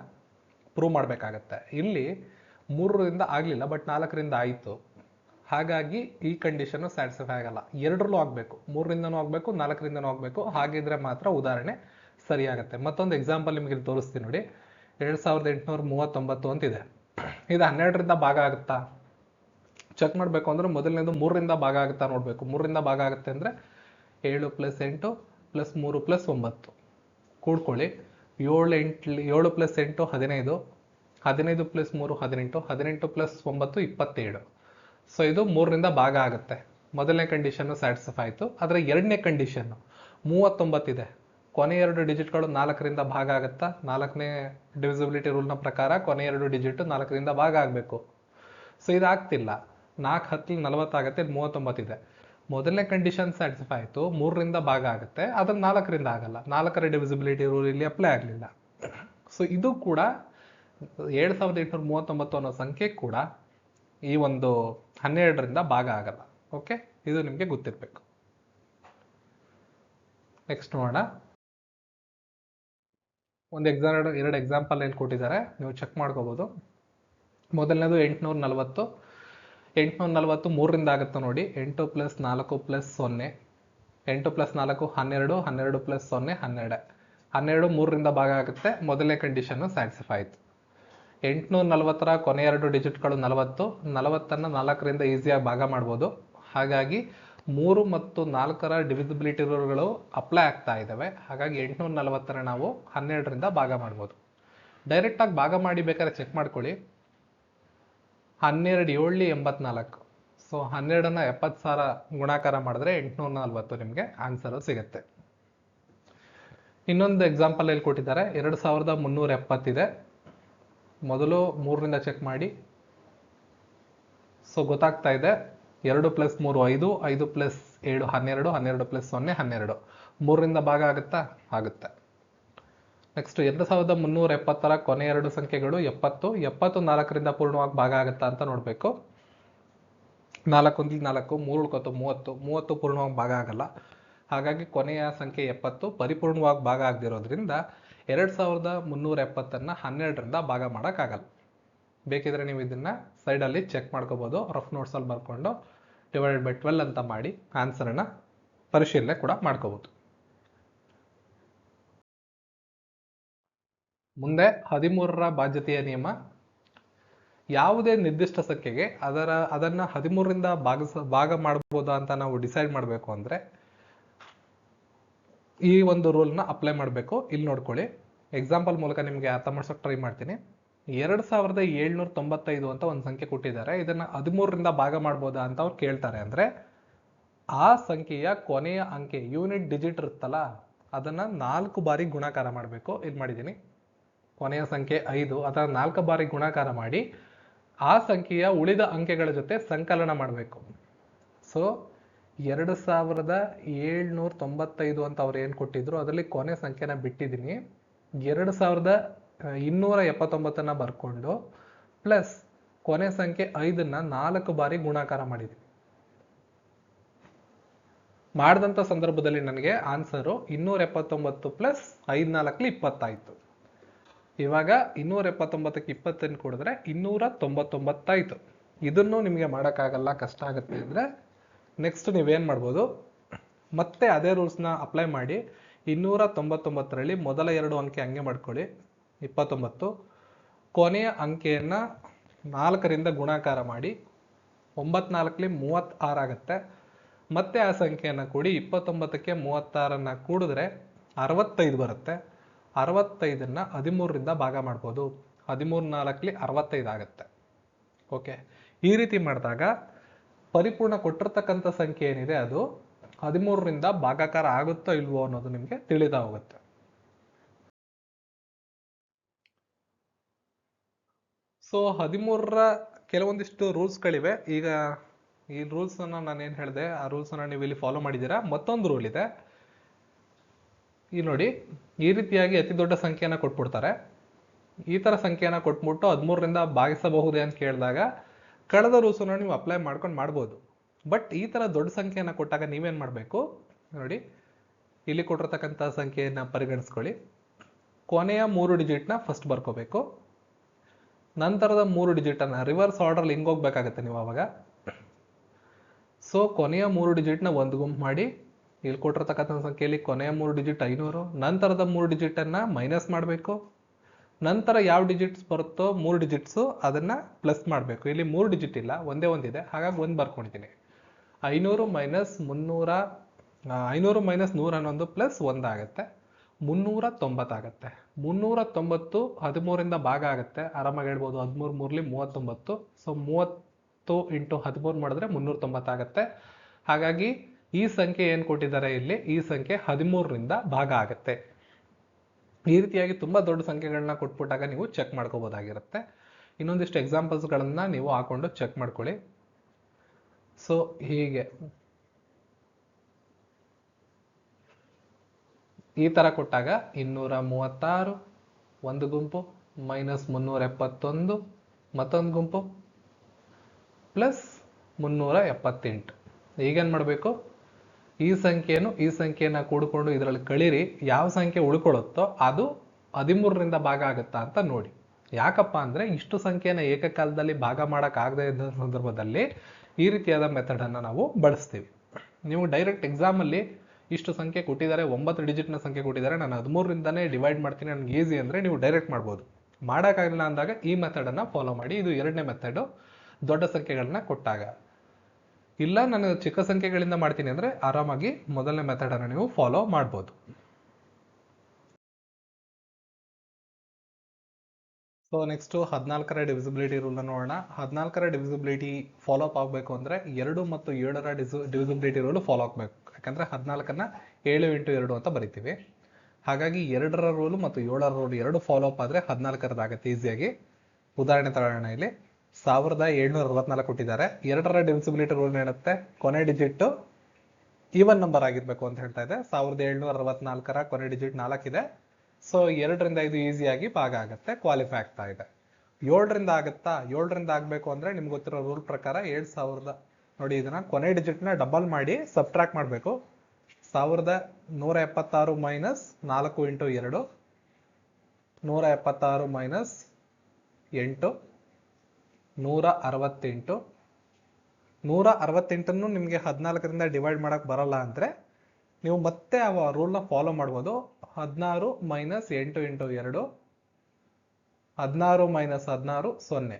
ಪ್ರೂವ್ ಮಾಡಬೇಕಾಗತ್ತೆ. ಇಲ್ಲಿ ಮೂರರಿಂದ ಆಗಲಿಲ್ಲ ಬಟ್ ನಾಲ್ಕರಿಂದ ಆಯಿತು. ಹಾಗಾಗಿ ಈ ಕಂಡೀಷನ್ ಸ್ಯಾಟಿಸ್ಫೈ ಆಗಲ್ಲ. ಎರಡರಲ್ಲೂ ಆಗಬೇಕು. ಮೂರರಿಂದನೂ ಆಗಬೇಕು, ನಾಲ್ಕರಿಂದನೂ ಆಗಬೇಕು. ಹಾಗಿದ್ರೆ ಮಾತ್ರ ಉದಾಹರಣೆ ಸರಿಯಾಗತ್ತೆ. ಮತ್ತೊಂದು ಎಕ್ಸಾಂಪಲ್ ನಿಮಗೆ ಇಲ್ಲಿ ತೋರಿಸ್ತೀನಿ ನೋಡಿ. ಎರಡು ಸಾವಿರದ ಎಂಟುನೂರ ಮೂವತ್ತೊಂಬತ್ತು ಅಂತಿದೆ. ಇದು ಹನ್ನೆರಡರಿಂದ ಭಾಗ ಆಗುತ್ತಾ? ಚೆಕ್ ಮಾಡಬೇಕು ಅಂದ್ರೆ ಮೊದಲನೇದು ಮೂರರಿಂದ ಭಾಗ ಆಗುತ್ತಾ ನೋಡಬೇಕು. ಮೂರರಿಂದ ಭಾಗ ಆಗುತ್ತೆ ಅಂದ್ರೆ ಏಳು ಪ್ಲಸ್ ಎಂಟು ಪ್ಲಸ್ ಮೂರು ಪ್ಲಸ್ ಒಂಬತ್ತು. ಕೂಡ್ಕೊಳ್ಳಿ. ಏಳು ಎಂಟು, ಏಳು ಪ್ಲಸ್ ಎಂಟು ಹದಿನೈದು ಹದಿನೈದು ಪ್ಲಸ್ ಮೂರು ಹದಿನೆಂಟು ಹದಿನೆಂಟು ಪ್ಲಸ್ ಒಂಬತ್ತು ಇಪ್ಪತ್ತೇಳು. ಸೊ ಇದು ಮೂರರಿಂದ ಭಾಗ ಆಗುತ್ತೆ. ಮೊದಲನೇ ಕಂಡೀಷನ್ ಸ್ಯಾಟಿಸ್ಫೈ ಆಯಿತು. ಆದರೆ ಎರಡನೇ ಕಂಡೀಷನ್ ಮೂವತ್ತೊಂಬತ್ತಿದೆ ಕೊನೆ ಎರಡು ಡಿಜಿಟ್ಗಳು ನಾಲ್ಕರಿಂದ ಭಾಗ ಆಗುತ್ತಾ? ನಾಲ್ಕನೇ ಡಿವಿಸಿಬಿಲಿಟಿ ರೂಲ್ನ ಪ್ರಕಾರ ಕೊನೆ ಎರಡು ಡಿಜಿಟ್ ನಾಲ್ಕರಿಂದ ಭಾಗ ಆಗಬೇಕು. ಸೊ ಇದಾಗ್ತಿಲ್ಲ. ನಾಲ್ಕು ಹತ್ತು ನಲವತ್ತಾಗತ್ತೆ ಮೂವತ್ತೊಂಬತ್ತಿದೆ ಮೊದಲನೇ ಕಂಡೀಷನ್ ಸ್ಯಾಟಿಸ್ಫೈ ಆಯಿತು, ಮೂರರಿಂದ ಭಾಗ ಆಗುತ್ತೆ ಅದನ್ನು ನಾಲ್ಕರಿಂದ ಆಗಲ್ಲ. ನಾಲ್ಕರ ಡಿವಿಸಿಬಿಲಿಟಿ ರೂಲ್ ಇಲ್ಲಿ ಅಪ್ಲೈ ಆಗಲಿಲ್ಲ. ಸೊ ಇದು ಕೂಡ ಏಳು ಸಾವಿರದ ಎಂಟುನೂರ ಮೂವತ್ತೊಂಬತ್ತು ಅನ್ನೋ ಸಂಖ್ಯೆ ಕೂಡ ಈ ಒಂದು ಹನ್ನೆರಡರಿಂದ ಭಾಗ ಆಗಲ್ಲ. ಓಕೆ ಇದು ನಿಮಗೆ ಗೊತ್ತಿರಬೇಕು. ನೆಕ್ಸ್ಟ್ ನೋಡೋಣ. ಒಂದು ಎಕ್ಸಾಮ್ ಎರಡು ಎಕ್ಸಾಂಪಲ್ ಏನು ಕೊಟ್ಟಿದ್ದಾರೆ. ನೀವು ಚೆಕ್ ಮಾಡ್ಕೋಬೋದು. ಮೊದಲನೇದು ಎಂಟುನೂರ ನಲವತ್ತು. ಎಂಟುನೂರ ನಲವತ್ತು ಮೂರರಿಂದ ಆಗುತ್ತೆ ನೋಡಿ. ಎಂಟು ಪ್ಲಸ್ ನಾಲ್ಕು ಪ್ಲಸ್ ಸೊನ್ನೆ. ಎಂಟು ಪ್ಲಸ್ ನಾಲ್ಕು ಹನ್ನೆರಡು ಹನ್ನೆರಡು ಪ್ಲಸ್ ಸೊನ್ನೆ ಹನ್ನೆರಡು. ಹನ್ನೆರಡು ಮೂರರಿಂದ ಭಾಗ ಆಗುತ್ತೆ. ಮೊದಲನೇ ಕಂಡೀಷನ್ನು ಸ್ಯಾಟಿಸ್ಫೈ ಆಯಿತು. ಎಂಟುನೂರ ನಲವತ್ತರ ಕೊನೆ ಎರಡು ಡಿಜಿಟ್ಗಳು ನಲವತ್ತು. ನಲವತ್ತನ್ನು ನಾಲ್ಕರಿಂದ ಈಸಿಯಾಗಿ ಭಾಗ ಮಾಡ್ಬೋದು. ಹಾಗಾಗಿ ಮೂರು ಮತ್ತು ನಾಲ್ಕರ ಡಿವಿಸಿಬಿಲಿಟಿ ರೂಲ್ಗಳು ಅಪ್ಲೈ ಆಗ್ತಾ ಇದ್ದಾವೆ ಹಾಗಾಗಿ ಎಂಟುನೂರ ನಲವತ್ತರ ನಾವು ಹನ್ನೆರಡರಿಂದ ಭಾಗ ಮಾಡ್ಬೋದು. ಡೈರೆಕ್ಟಾಗಿ ಭಾಗ ಮಾಡಿ ಬೇಕಾದ್ರೆ ಚೆಕ್ ಮಾಡ್ಕೊಳ್ಳಿ. ಹನ್ನೆರಡು ಏಳು ಎಂಬತ್ನಾಲ್ಕು. ಸೊ ಹನ್ನೆರಡನ್ನ ಎಪ್ಪತ್ತು ಸಾವಿರ ಗುಣಾಕಾರ ಮಾಡಿದ್ರೆ ಎಂಟುನೂರ ನಲ್ವತ್ತು ನಿಮಗೆ ಆನ್ಸರ್ ಸಿಗುತ್ತೆ. ಇನ್ನೊಂದು ಎಕ್ಸಾಂಪಲ್ ಎಲ್ಲಿ ಕೊಟ್ಟಿದ್ದಾರೆ. ಎರಡು ಸಾವಿರದ ಮುನ್ನೂರ ಎಪ್ಪತ್ತಿದೆ. ಮೊದಲು ಮೂರರಿಂದ ಚೆಕ್ ಮಾಡಿ. ಸೊ ಗೊತ್ತಾಗ್ತಾ ಇದೆ. ಎರಡು ಪ್ಲಸ್ ಮೂರು ಐದು ಐದು ಪ್ಲಸ್ ಏಳು ಹನ್ನೆರಡು ಹನ್ನೆರಡು ಪ್ಲಸ್ ಸೊನ್ನೆ ಹನ್ನೆರಡು. ಮೂರರಿಂದ ಭಾಗ ಆಗುತ್ತಾ? ಆಗುತ್ತೆ. ನೆಕ್ಸ್ಟ್ ಎರಡು ಸಾವಿರದ ಮುನ್ನೂರ ಎಪ್ಪತ್ತರ ಕೊನೆ ಎರಡು ಸಂಖ್ಯೆಗಳು ಎಪ್ಪತ್ತು ಎಪ್ಪತ್ತು ನಾಲ್ಕರಿಂದ ಪೂರ್ಣವಾಗಿ ಭಾಗ ಆಗುತ್ತಾ ಅಂತ ನೋಡಬೇಕು. ನಾಲ್ಕು ನಾಲ್ಕು, ಮೂರು ಉಳ್ಕೊತು ಮೂವತ್ತು. ಮೂವತ್ತು ಪೂರ್ಣವಾಗಿ ಭಾಗ ಆಗಲ್ಲ. ಹಾಗಾಗಿ ಕೊನೆಯ ಸಂಖ್ಯೆ ಎಪ್ಪತ್ತು ಪರಿಪೂರ್ಣವಾಗಿ ಭಾಗ ಆಗದಿರೋದ್ರಿಂದ ಎರಡು ಸಾವಿರದ ಮುನ್ನೂರ ಎಪ್ಪತ್ತನ್ನು ಹನ್ನೆರಡರಿಂದ ಭಾಗ ಮಾಡೋಕ್ಕಾಗಲ್ಲ. ಬೇಕಿದ್ರೆ ನೀವು ಇದನ್ನ ಸೈಡಲ್ಲಿ ಚೆಕ್ ಮಾಡ್ಕೋಬೋದು. ರಫ್ ನೋಟ್ಸಲ್ಲಿ ಬರ್ಕೊಂಡು. ಡಿವೈಡೆಡ್ ಬೈ ಟ್ವೆಲ್ ಅಂತ ಮಾಡಿ ಆನ್ಸರನ್ನು ಪರಿಶೀಲನೆ ಕೂಡ ಮಾಡ್ಕೋಬೋದು. ಮುಂದೆ ಹದಿಮೂರರ ಬಾಧ್ಯತೆಯ ನಿಯಮ. ಯಾವುದೇ ನಿರ್ದಿಷ್ಟ ಸಂಖ್ಯೆಗೆ ಅದರ, ಅದನ್ನ ಹದಿಮೂರರಿಂದ ಭಾಗಿಸ, ಭಾಗ ಮಾಡ್ಬೋದಾ ಅಂತ ನಾವು ಡಿಸೈಡ್ ಮಾಡಬೇಕು ಅಂದ್ರೆ ಈ ಒಂದು ರೂಲ್ನ ಅಪ್ಲೈ ಮಾಡಬೇಕು. ಇಲ್ಲಿ ನೋಡ್ಕೊಳ್ಳಿ. ಎಕ್ಸಾಂಪಲ್ ಮೂಲಕ ನಿಮಗೆ ಅರ್ಥ ಮಾಡ್ಸೋಕೆ ಟ್ರೈ ಮಾಡ್ತೀನಿ. ಎರಡು ಸಾವಿರದ ಏಳ್ನೂರ ತೊಂಬತ್ತೈದು ಅಂತ ಒಂದು ಸಂಖ್ಯೆ ಕೊಟ್ಟಿದ್ದಾರೆ. ಇದನ್ನ ಹದಿಮೂರರಿಂದ ಭಾಗ ಮಾಡ್ಬೋದಾ ಅಂತ ಅವ್ರು ಕೇಳ್ತಾರೆ. ಅಂದ್ರೆ ಆ ಸಂಖ್ಯೆಯ ಕೊನೆಯ ಅಂಕೆ, ಯೂನಿಟ್ ಡಿಜಿಟ್ ಇರುತ್ತಲ್ಲ, ಅದನ್ನ ನಾಲ್ಕು ಬಾರಿ ಗುಣಾಕಾರ ಮಾಡಬೇಕು. ಇದು ಮಾಡಿದ್ದೀನಿ ಕೊನೆಯ ಸಂಖ್ಯೆ ಐದು ಅದರ ನಾಲ್ಕು ಬಾರಿ ಗುಣಾಕಾರ ಮಾಡಿ ಆ ಸಂಖ್ಯೆಯ ಉಳಿದ ಅಂಕೆಗಳ ಜೊತೆ ಸಂಕಲನ ಮಾಡಬೇಕು. ಸೊ ಎರಡು ಸಾವಿರದ ಏಳ್ನೂರ ತೊಂಬತ್ತೈದು ಅಂತ ಅವ್ರು ಏನು ಕೊಟ್ಟಿದ್ರು, ಅದರಲ್ಲಿ ಕೊನೆ ಸಂಖ್ಯೆನ ಬಿಟ್ಟಿದ್ದೀನಿ ಎರಡು ಸಾವಿರದ ಇನ್ನೂರ ಎಪ್ಪತ್ತೊಂಬತ್ತನ್ನ ಬರ್ಕೊಂಡು, ಪ್ಲಸ್ ಕೊನೆ ಸಂಖ್ಯೆ ಐದನ್ನ ನಾಲ್ಕು ಬಾರಿ ಗುಣಾಕಾರ ಮಾಡಿದ್ವಿ. ಮಾಡಿದಂಥ ಸಂದರ್ಭದಲ್ಲಿ ನನಗೆ ಆನ್ಸರು ಇನ್ನೂರ ಎಪ್ಪತ್ತೊಂಬತ್ತು ಪ್ಲಸ್ ಐದು ನಾಲ್ಕಲಿ ಇಪ್ಪತ್ತಾಯ್ತು. ಇವಾಗ ಇನ್ನೂರ ಎಪ್ಪತ್ತೊಂಬತ್ತಕ್ಕೆ ಇಪ್ಪತ್ತನ್ನು ಕೊಡಿದ್ರೆ ಇನ್ನೂರ ತೊಂಬತ್ತೊಂಬತ್ತಾಯಿತು. ಇದನ್ನು ನಿಮಗೆ ಮಾಡೋಕ್ಕಾಗಲ್ಲ, ಕಷ್ಟ ಆಗುತ್ತೆ ಅಂದರೆ ನೆಕ್ಸ್ಟ್ ನೀವೇನು ಮಾಡ್ಬೋದು? ಮತ್ತೆ ಅದೇ ರೂಲ್ಸ್ನ ಅಪ್ಲೈ ಮಾಡಿ, ಇನ್ನೂರ ತೊಂಬತ್ತೊಂಬತ್ತರಲ್ಲಿ ಮೊದಲ ಎರಡು ಅಂಕೆ ಹಂಗೆ ಮಾಡ್ಕೊಳ್ಳಿ. ಇಪ್ಪತ್ತೊಂಬತ್ತು. ಕೊನೆಯ ಅಂಕೆಯನ್ನು ನಾಲ್ಕರಿಂದ ಗುಣಾಕಾರ ಮಾಡಿ ಒಂಬತ್ನಾಲ್ಕಲಿ ಮೂವತ್ತಾರಾಗತ್ತೆ ಮತ್ತೆ ಆ ಸಂಖ್ಯೆಯನ್ನು ಕೂಡಿ ಇಪ್ಪತ್ತೊಂಬತ್ತಕ್ಕೆ ಮೂವತ್ತಾರನ್ನ ಕೂಡಿದ್ರೆ ಅರವತ್ತೈದು ಬರುತ್ತೆ. ಅರವತ್ತೈದನ್ನು ಹದಿಮೂರರಿಂದ ಭಾಗ ಮಾಡ್ಬೋದು. ಹದಿಮೂರು ನಾಲ್ಕಲಿ ಅರವತ್ತೈದು ಆಗುತ್ತೆ. ಓಕೆ, ಈ ರೀತಿ ಮಾಡಿದಾಗ ಪರಿಪೂರ್ಣ ಕೊಟ್ಟಿರ್ತಕ್ಕಂಥ ಸಂಖ್ಯೆ ಏನಿದೆ ಅದು ಹದಿಮೂರರಿಂದ ಭಾಗಾಕಾರ ಆಗುತ್ತೋ ಇಲ್ವೋ ಅನ್ನೋದು ನಿಮಗೆ ತಿಳಿತಾ ಹೋಗುತ್ತೆ. ಸೊ, ಹದಿಮೂರರ ಕೆಲವೊಂದಿಷ್ಟು ರೂಲ್ಸ್ಗಳಿವೆ ಈಗ ಈ ರೂಲ್ಸನ್ನು ನಾನು ಏನು ಹೇಳಿದೆ, ಆ ರೂಲ್ಸನ್ನು ನೀವು ಇಲ್ಲಿ ಫಾಲೋ ಮಾಡಿದ್ದೀರಾ? ಮತ್ತೊಂದು ರೂಲ್ ಇದೆ. ಈ ನೋಡಿ, ಈ ರೀತಿಯಾಗಿ ಅತಿ ದೊಡ್ಡ ಸಂಖ್ಯೆಯನ್ನು ಕೊಟ್ಬಿಡ್ತಾರೆ. ಈ ಥರ ಸಂಖ್ಯೆಯನ್ನು ಕೊಟ್ಬಿಟ್ಟು ಹದಿಮೂರರಿಂದ ಭಾಗಿಸಬಹುದೇ ಅಂತ ಕೇಳಿದಾಗ, ಕಳೆದ ರೂಲ್ಸನ್ನು ನೀವು ಅಪ್ಲೈ ಮಾಡ್ಕೊಂಡು ಮಾಡ್ಬೋದು. ಬಟ್ ಈ ಥರ ದೊಡ್ಡ ಸಂಖ್ಯೆಯನ್ನು ಕೊಟ್ಟಾಗ ನೀವೇನು ಮಾಡಬೇಕು? ನೋಡಿ, ಇಲ್ಲಿ ಕೊಟ್ಟಿರ್ತಕ್ಕಂಥ ಸಂಖ್ಯೆಯನ್ನು ಪರಿಗಣಿಸ್ಕೊಳ್ಳಿ. ಕೊನೆಯ ಮೂರು ಡಿಜಿಟ್ನ ಫಸ್ಟ್ ಬರ್ಕೋಬೇಕು. ನಂತರದ ಮೂರು ಡಿಜಿಟನ್ನು ರಿವರ್ಸ್ ಆರ್ಡರ್ ಹಿಂಗ್ ಹೋಗ್ಬೇಕಾಗತ್ತೆ ನೀವು ಅವಾಗ. ಸೊ ಕೊನೆಯ ಮೂರು ಡಿಜಿಟ್ನ ಒಂದು ಗುಂಪು ಮಾಡಿ, ಇಲ್ಲಿ ಕೊಟ್ಟಿರ್ತಕ್ಕಂಥ ಸಂಖ್ಯೆಯಲ್ಲಿ ಕೊನೆಯ ಮೂರು ಡಿಜಿಟ್ ಐನೂರು, ನಂತರದ ಮೂರು ಡಿಜಿಟ್ ಅನ್ನ ಮೈನಸ್ ಮಾಡಬೇಕು. ನಂತರ ಯಾವ ಡಿಜಿಟ್ಸ್ ಬರುತ್ತೋ ಮೂರು ಡಿಜಿಟ್ಸು ಅದನ್ನ ಪ್ಲಸ್ ಮಾಡಬೇಕು. ಇಲ್ಲಿ ಮೂರು ಡಿಜಿಟ್ ಇಲ್ಲ, ಒಂದೇ ಒಂದಿದೆ ಹಾಗಾಗಿ ಒಂದು ಬರ್ಕೊಂಡಿದ್ದೀನಿ. ಐನೂರು ಮೈನಸ್ ಮುನ್ನೂರ ಐನೂರು ಮೈನಸ್ ನೂರ ಹನ್ನೊಂದು ಪ್ಲಸ್ ಒಂದಾಗತ್ತೆ ಮುನ್ನೂರ ತೊಂಬತ್ತಾಗತ್ತೆ ಮುನ್ನೂರ ತೊಂಬತ್ತು ಹದಿಮೂರಿಂದ ಭಾಗ ಆಗುತ್ತೆ. ಆರಾಮಾಗಿ ಹೇಳ್ಬೋದು. ಹದಿಮೂರು ಮೂರ್ಲಿ ಮೂವತ್ತೊಂಬತ್ತು. ಸೊ ಮೂವತ್ತು ಇಂಟು ಹದಿಮೂರು ಮಾಡಿದ್ರೆ ಮುನ್ನೂರ ತೊಂಬತ್ತಾಗತ್ತೆ ಹಾಗಾಗಿ ಈ ಸಂಖ್ಯೆ ಏನು ಕೊಟ್ಟಿದ್ದಾರೆ ಇಲ್ಲಿ? ಈ ಸಂಖ್ಯೆ ಹದಿಮೂರರಿಂದ ಭಾಗ ಆಗುತ್ತೆ. ಈ ರೀತಿಯಾಗಿ ತುಂಬ ದೊಡ್ಡ ಸಂಖ್ಯೆಗಳನ್ನ ಕೊಟ್ಬಿಟ್ಟಾಗ ನೀವು ಚೆಕ್ ಮಾಡ್ಕೋಬೋದಾಗಿರುತ್ತೆ. ಇನ್ನೊಂದಿಷ್ಟು ಎಕ್ಸಾಂಪಲ್ಸ್ಗಳನ್ನು ನೀವು ಹಾಕೊಂಡು ಚೆಕ್ ಮಾಡ್ಕೊಳ್ಳಿ. ಸೊ ಹೀಗೆ. ಈ ತರ ಕೊಟ್ಟಾಗ ಇನ್ನೂರ ಮೂವತ್ತಾರು, ಒಂದು ಗುಂಪು ಮೈನಸ್ ಮುನ್ನೂರ ಎಪ್ಪತ್ತೊಂದು, ಮತ್ತೊಂದು ಗುಂಪು ಪ್ಲಸ್ ಮುನ್ನೂರ ಎಪ್ಪತ್ತೆಂಟು. ಈಗೇನು ಮಾಡಬೇಕು? ಈ ಸಂಖ್ಯೆಯನ್ನು ಈ ಸಂಖ್ಯೆಯನ್ನು ಕೂಡಿಕೊಂಡು ಇದರಲ್ಲಿ ಕಳೀರಿ. ಯಾವ ಸಂಖ್ಯೆ ಉಳ್ಕೊಳ್ಳುತ್ತೋ ಅದು ಹದಿಮೂರರಿಂದ ಭಾಗ ಆಗುತ್ತಾ ಅಂತ ನೋಡಿ. ಯಾಕಪ್ಪ ಅಂದ್ರೆ ಇಷ್ಟು ಸಂಖ್ಯೆನ ಏಕಕಾಲದಲ್ಲಿ ಭಾಗ ಮಾಡೋಕ್ಕಾಗದೇ ಇದ್ದ ಸಂದರ್ಭದಲ್ಲಿ ಈ ರೀತಿಯಾದ ಮೆಥಡ್ ಅನ್ನ ನಾವು ಬಳಸ್ತೀವಿ. ನೀವು ಡೈರೆಕ್ಟ್ ಎಕ್ಸಾಮಲ್ಲಿ ಇಷ್ಟು ಸಂಖ್ಯೆ ಕೊಟ್ಟಿದ್ದಾರೆ, ಒಂಬತ್ತು ಡಿಜಿಟ್ನ ಸಂಖ್ಯೆ ಕೊಟ್ಟಿದ್ದಾರೆ, ನಾನು ಹದಿಮೂರರಿಂದನೇ ಡಿವೈಡ್ ಮಾಡ್ತೀನಿ, ನನಗೆ ಈಸಿ ಅಂದರೆ ನೀವು ಡೈರೆಕ್ಟ್ ಮಾಡ್ಬೋದು. ಮಾಡೋಕ್ಕಾಗಲಿಲ್ಲ ಅಂದಾಗ ಈ ಮೆಥಡನ್ನು ಫಾಲೋ ಮಾಡಿ, ಇದು ಎರಡನೇ ಮೆಥಡು ದೊಡ್ಡ ಸಂಖ್ಯೆಗಳನ್ನ ಕೊಟ್ಟಾಗ. ಇಲ್ಲ, ನಾನು ಚಿಕ್ಕ ಸಂಖ್ಯೆಗಳಿಂದ ಮಾಡ್ತೀನಿ ಅಂದರೆ ಆರಾಮಾಗಿ ಮೊದಲನೇ ಮೆಥಡನ್ನು ನೀವು ಫಾಲೋ ಮಾಡ್ಬೋದು. ಸೊ ನೆಕ್ಸ್ಟು ಹದಿನಾಲ್ಕರ ಡಿವಿಸಿಬಿಲಿಟಿ ರೂಲ್ನ ನೋಡೋಣ. ಹದಿನಾಲ್ಕರ ಡಿವಿಸಿಬಿಲಿಟಿ ಫಾಲೋ ಅಪ್ ಆಗಬೇಕು ಅಂದರೆ ಎರಡು ಮತ್ತು ಏಳರ ಡಿಸ್ ಡಿವಿಸಿಬಿಲಿಟಿ ರೂಲ್ ಫಾಲೋ ಆಗಬೇಕು. ಯಾಕಂದರೆ ಹದಿನಾಲ್ಕನ್ನು ಏಳು ಇಂಟು ಎರಡು ಅಂತ ಬರಿತೀವಿ. ಹಾಗಾಗಿ ಎರಡರ ರೂಲು ಮತ್ತು ಏಳರ ರೂಲ್ ಎರಡು ಫಾಲೋ ಅಪ್ ಆದರೆ ಹದಿನಾಲ್ಕರದಾಗತ್ತೆ ಈಸಿಯಾಗಿ ಉದಾಹರಣೆ ತಗೊಳ್ಳೋಣ ಇಲ್ಲಿ. ಸಾವಿರದ ಏಳ್ನೂರ ಅರವತ್ನಾಲ್ಕು ಕೊಟ್ಟಿದ್ದಾರೆ. ಎರಡರ ಡಿವಿಸಿಬಿಲಿಟಿ ರೂಲ್ ಹೇಳುತ್ತೆ ಕೊನೆ ಡಿಜಿಟ್ ಈವನ್ ನಂಬರ್ ಆಗಿರಬೇಕು ಅಂತ ಹೇಳ್ತಾ ಇದೆ. ಸಾವಿರದ ಏಳ್ನೂರ ಅರವತ್ನಾಲ್ಕರ ಕೊನೆ ಡಿಜಿಟ್ ನಾಲ್ಕಿದೆ ಸೊ ಎರಡರಿಂದ ಇದು ಈಸಿಯಾಗಿ ಭಾಗ ಆಗುತ್ತೆ ಕ್ವಾಲಿಫೈ ಆಗ್ತಾ ಇದೆ. ಏಳರಿಂದ ಆಗುತ್ತಾ? ಏಳರಿಂದ ಆಗಬೇಕು ಅಂದರೆ ನಿಮ್ಗೆ ಗೊತ್ತಿರೋ ರೂಲ್ ಪ್ರಕಾರ ಏಳು ಸಾವಿರದ ನೋಡಿ, ಇದನ್ನ ಕೊನೆ ಡಿಜಿಟ್ನ ಡಬಲ್ ಮಾಡಿ ಸಬ್ಟ್ರಾಕ್ಟ್ ಮಾಡಬೇಕು. ಸಾವಿರದ ನೂರ ಎಪ್ಪತ್ತಾರು ಮೈನಸ್ ನಾಲ್ಕು ಇಂಟು ಎರಡು, ನೂರ ಎಪ್ಪತ್ತಾರು ಮೈನಸ್ ಎಂಟು, ನೂರ ಅರವತ್ತೆಂಟು. ನೂರ ಅರವತ್ತೆಂಟನ್ನು ನಿಮಗೆ ಹದಿನಾಲ್ಕರಿಂದ ಡಿವೈಡ್ ಮಾಡೋಕ್ಕೆ ಬರಲ್ಲ ಅಂದರೆ ನೀವು ಮತ್ತೆ ಆ ರೂಲ್ನ ಫಾಲೋ ಮಾಡ್ಬೋದು. ಹದಿನಾರು ಮೈನಸ್ ಎಂಟು ಇಂಟು ಎರಡು, ಹದಿನಾರು ಮೈನಸ್ ಹದಿನಾರು ಸೊನ್ನೆ.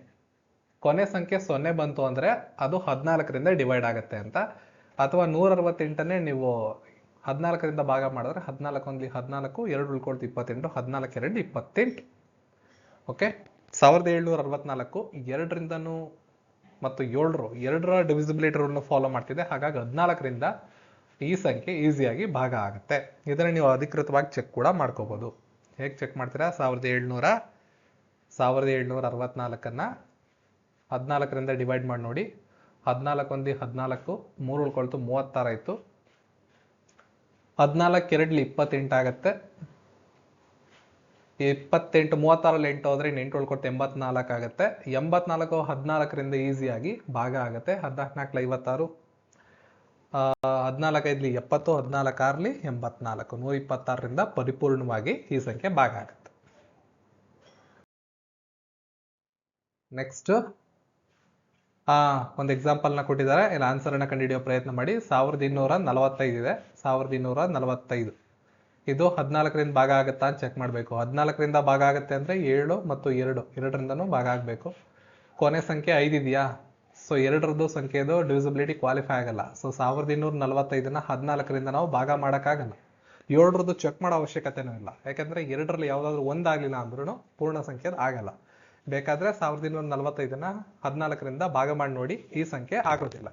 ಕೊನೆ ಸಂಖ್ಯೆ ಸೊನ್ನೆ ಬಂತು ಅಂದರೆ ಅದು ಹದಿನಾಲ್ಕರಿಂದ ಡಿವೈಡ್ ಆಗುತ್ತೆ ಅಂತ. ಅಥವಾ ನೂರ ಅರವತ್ತೆಂಟನೇ ನೀವು ಹದಿನಾಲ್ಕರಿಂದ ಭಾಗ ಮಾಡಿದ್ರೆ ಹದಿನಾಲ್ಕು ಒಂದು ಹದಿನಾಲ್ಕು, ಎರಡು ಉಳ್ಕೊಳ್ತು ಇಪ್ಪತ್ತೆಂಟು, ಹದಿನಾಲ್ಕು, ಎರಡು ಇಪ್ಪತ್ತೆಂಟು. ಓಕೆ ಸಾವಿರದ ಏಳ್ನೂರ ಅರವತ್ನಾಲ್ಕು, ಎರಡರಿಂದನೂ ಮತ್ತು ಏಳರು, ಎರಡರ ಡಿವಿಸಿಬಿಲಿಟಿ ರೂಲ್ನ ಫಾಲೋ ಮಾಡ್ತಿದೆ. ಹಾಗಾಗಿ ಹದಿನಾಲ್ಕರಿಂದ ಈ ಸಂಖ್ಯೆ ಈಸಿಯಾಗಿ ಭಾಗ ಆಗುತ್ತೆ. ಇದನ್ನು ನೀವು ಅಧಿಕೃತವಾಗಿ ಚೆಕ್ ಕೂಡ ಮಾಡ್ಕೋಬೋದು. ಹೇಗೆ ಚೆಕ್ ಮಾಡ್ತೀರಾ? ಸಾವಿರದ ಏಳ್ನೂರ ಸಾವಿರದ ಏಳ್ನೂರ ಅರವತ್ನಾಲ್ಕನ್ನ ಹದಿನಾಲ್ಕರಿಂದ ಡಿವೈಡ್ ಮಾಡಿ ನೋಡಿ. ಹದಿನಾಲ್ಕು ಒಂದು ಹದಿನಾಲ್ಕು, ಮೂರು ಉಳ್ಕೊಳ್ತು, ಮೂವತ್ತಾರು ಆಯಿತು. ಹದಿನಾಲ್ಕು ಎರಡ್ಲಿ ಇಪ್ಪತ್ತೆಂಟು ಆಗತ್ತೆ. ಇಪ್ಪತ್ತೆಂಟು, ಮೂವತ್ತಾರಲ್ಲಿ ಎಂಟು ಹೋದ್ರೆ ಎಂಟು ಉಳ್ಕೊಟ್ಟು ಎಂಬತ್ನಾಲ್ಕು ಆಗುತ್ತೆ. ಎಂಬತ್ನಾಲ್ಕು, ಹದಿನಾಲ್ಕರಿಂದ ಈಸಿಯಾಗಿ ಭಾಗ ಆಗುತ್ತೆ. ಹದಿನಾಲ್ಕು, ಐವತ್ತಾರು. ಹದಿನಾಲ್ಕೈದ್ಲಿ ಎಪ್ಪತ್ತು ಹದಿನಾಲ್ಕಾರ್ಲಿ ಎಂಬತ್ನಾಲ್ಕು. ನೂರ ಇಪ್ಪತ್ತಾರರಿಂದ ಪರಿಪೂರ್ಣವಾಗಿ ಈ ಸಂಖ್ಯೆ ಭಾಗ ಆಗುತ್ತೆ. ನೆಕ್ಸ್ಟ್ ಆ, ಒಂದು ಎಕ್ಸಾಂಪಲ್ನ ಕೊಟ್ಟಿದ್ದಾರೆ. ಇಲ್ಲಿ ಆನ್ಸರ್ ಅನ್ನ ಕಂಡುಹಿಡಿಯೋ ಪ್ರಯತ್ನ ಮಾಡಿ. ಸಾವಿರದ ಇನ್ನೂರ ನಲವತ್ತೈದು ಇದೆ. ಸಾವಿರದ ಇನ್ನೂರ ನಲವತ್ತೈದು. ಇದು ಹದಿನಾಲ್ಕರಿಂದ ಭಾಗ ಆಗುತ್ತಾ ಅಂತ ಚೆಕ್ ಮಾಡಬೇಕು. ಹದಿನಾಲ್ಕರಿಂದ ಭಾಗ ಆಗುತ್ತೆ ಅಂದ್ರೆ ಏಳು ಮತ್ತು ಎರಡು. ಎರಡರಿಂದನೂ ಭಾಗ ಆಗಬೇಕು. ಕೊನೆ ಸಂಖ್ಯೆ ಐದು ಇದೆಯಾ? ಸೊ ಎರಡರದ್ದು ಸಂಖ್ಯೆದು ಡಿವಿಸಿಬಿಲಿಟಿ ಕ್ವಾಲಿಫೈ ಆಗಲ್ಲ. ಸೊ ಸಾವಿರದ ಇನ್ನೂರ ನಲವತ್ತೈದನ್ನ ಹದಿನಾಲ್ಕರಿಂದ ನಾವು ಭಾಗ ಮಾಡೋಕ್ಕಾಗಲ್ಲ. ಏಳರದ್ದು ಚೆಕ್ ಮಾಡೋ ಅವಶ್ಯಕತೆನೂ ಇಲ್ಲ. ಯಾಕಂದ್ರೆ ಎರಡರಲ್ಲಿ ಯಾವುದಾದ್ರೂ ಒಂದಾಗ್ಲಿಲ್ಲ ಅಂದ್ರೂ ಪೂರ್ಣ ಸಂಖ್ಯೆ ಆಗಲ್ಲ. ಬೇಕಾದ್ರೆ ಸಾವಿರದ ಇನ್ನೂರ ನಲವತ್ತೈದನ್ನ ಹದಿನಾಲ್ಕರಿಂದ ಭಾಗ ಮಾಡಿ ನೋಡಿ ಈ ಸಂಖ್ಯೆ ಆಗೋದಿಲ್ಲ.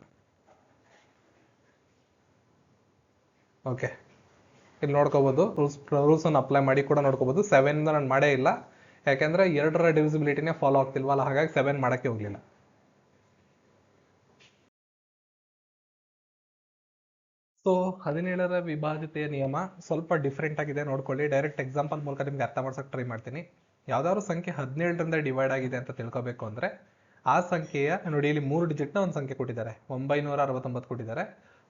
ಓಕೆ ಇಲ್ಲಿ ನೋಡ್ಕೋಬಹುದು ರೂಲ್ಸ್ ಅನ್ನು ಅಪ್ಲೈ ಮಾಡಿ ಕೂಡ ನೋಡ್ಕೋಬಹುದು ಸೆವೆನ್ ನಾನು ಮಾಡೇ ಇಲ್ಲ. ಯಾಕಂದ್ರೆ ಎರಡರ ಡಿವಿಸಿಬಿಲಿಟಿನೇ ಫಾಲೋ ಆಗ್ತಿಲ್ವಲ್ಲ, ಹಾಗಾಗಿ ಸೆವೆನ್ ಮಾಡಕ್ಕೆ ಹೋಗ್ಲಿಲ್ಲ. ಸೊ ಹದಿನೇಳರ ವಿಭಾಜಿತೆಯ ನಿಯಮ ಸ್ವಲ್ಪ ಡಿಫ್ರೆಂಟ್ ಆಗಿದೆ ನೋಡ್ಕೊಳ್ಳಿ. ಡೈರೆಕ್ಟ್ ಎಕ್ಸಾಂಪಲ್ ಮೂಲಕ ನಿಮ್ಗೆ ಅರ್ಥ ಮಾಡ್ಸಕ್ ಟ್ರೈ ಮಾಡ್ತೀನಿ. ಯಾವ್ದಾದ್ರು ಸಂಖ್ಯೆ ಹದಿನೇಳರಿಂದ ಡಿವೈಡ್ ಆಗಿದೆ ಅಂತ ತಿಳ್ಕೊಬೇಕು ಅಂದ್ರೆ ಆ ಸಂಖ್ಯೆಯ ನೋಡಿ, ಇಲ್ಲಿ ಮೂರು ಡಿಜಿಟ್ನ ಒಂದು ಸಂಖ್ಯೆ ಕೊಟ್ಟಿದ್ದಾರೆ. ಒಂಬೈನೂರ ಅರವತ್ತೊಂಬತ್ತು ಕೊಟ್ಟಿದ್ದಾರೆ.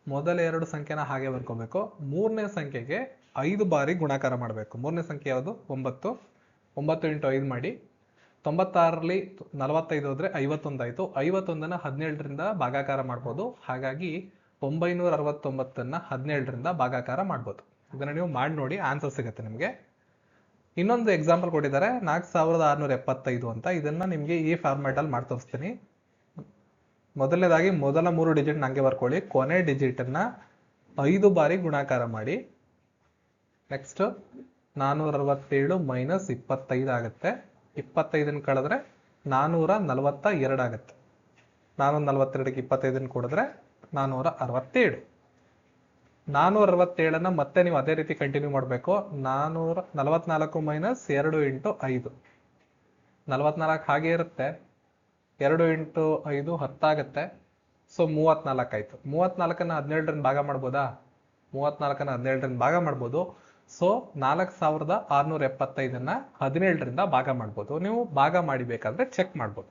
ಮೊದಲ ಎರಡು ಸಂಖ್ಯೆನ ಹಾಗೆ ಬರ್ಕೋಬೇಕು. ಮೂರನೇ ಸಂಖ್ಯೆಗೆ ಐದು ಬಾರಿ ಗುಣಾಕಾರ ಮಾಡಬೇಕು. ಮೂರನೇ ಸಂಖ್ಯೆ ಯಾವುದು? ಒಂಬತ್ತು. ಒಂಬತ್ತು ಇಂಟು ಐದು ಮಾಡಿ. ತೊಂಬತ್ತಾರರಲ್ಲಿ ನಲವತ್ತೈದು ಹೋದರೆ ಐವತ್ತೊಂದು ಆಯಿತು. ಐವತ್ತೊಂದನ್ನು ಹದಿನೇಳರಿಂದ ಭಾಗಾಕಾರ ಮಾಡ್ಬೋದು. ಹಾಗಾಗಿ ಒಂಬೈನೂರ ಅರವತ್ತೊಂಬತ್ತನ್ನು ಹದಿನೇಳರಿಂದ ಭಾಗಾಕಾರ ಮಾಡ್ಬೋದು. ಇದನ್ನು ನೀವು ಮಾಡಿ ನೋಡಿ ಆನ್ಸರ್ ಸಿಗುತ್ತೆ ನಿಮಗೆ. ಇನ್ನೊಂದು ಎಕ್ಸಾಂಪಲ್ ಕೊಟ್ಟಿದ್ದಾರೆ, ನಾಲ್ಕು ಸಾವಿರದ ಆರ್ನೂರ ಎಪ್ಪತ್ತೈದು ಅಂತ. ಇದನ್ನ ನಿಮಗೆ ಈ ಫಾರ್ಮ್ಯಾಟ್ ಅಲ್ಲಿ ಮಾಡಿ ತೋರಿಸ್ತೀನಿ ಮೊದಲನೇದಾಗಿ, ಮೊದಲ ಮೂರು ಡಿಜಿಟ್ ನಂಗೆ ಬರ್ಕೊಳ್ಳಿ. ಕೊನೆ ಡಿಜಿಟ್ ಅನ್ನ ಐದು ಬಾರಿ ಗುಣಾಕಾರ ಮಾಡಿ. ನೆಕ್ಸ್ಟ್ ನಾನೂರ ಅರವತ್ತೇಳು ಮೈನಸ್ ಇಪ್ಪತ್ತೈದು ಆಗುತ್ತೆ. ಇಪ್ಪತ್ತೈದನ್ನು ಕಳೆದ್ರೆ ನಾನೂರ ನಲವತ್ತ ಎರಡು ಆಗುತ್ತೆ. ನಾನೂರ ನಲವತ್ತೆರಡಕ್ಕೆ ಇಪ್ಪತ್ತೈದನ್ನು ಕೊಡಿದ್ರೆ ನಾನ್ನೂರ ಅರವತ್ತೇಳು ನಾನೂರ ಅರವತ್ತೇಳನ್ನ ಮತ್ತೆ ನೀವು ಅದೇ ರೀತಿ ಕಂಟಿನ್ಯೂ ಮಾಡಬೇಕು. ನಾನೂರ ನಲವತ್ನಾಲ್ಕು ಮೈನಸ್ ಎರಡು ಇಂಟು ಐದು. ನಲವತ್ನಾಲ್ಕು ಹಾಗೆ ಇರುತ್ತೆ. ಎರಡು ಇಂಟು ಐದು ಹತ್ತಾಗತ್ತೆ. ಸೊ ಮೂವತ್ನಾಲ್ಕು ಆಯಿತು. ಮೂವತ್ನಾಲ್ಕನ್ನ ಹದಿನೇಳರಿಂದ ಭಾಗ ಮಾಡ್ಬೋದಾ? ಮೂವತ್ನಾಲ್ಕನ್ನ ಹದಿನೇಳರಿಂದ ಭಾಗ ಮಾಡ್ಬೋದು. ಸೊ ನಾಲ್ಕು ಸಾವಿರದ ಆರ್ನೂರ ಎಪ್ಪತ್ತೈದನ್ನ ಹದಿನೇಳರಿಂದ ಭಾಗ ಮಾಡ್ಬೋದು. ನೀವು ಭಾಗ ಮಾಡಿಬೇಕಂದ್ರೆ ಚೆಕ್ ಮಾಡ್ಬೋದು.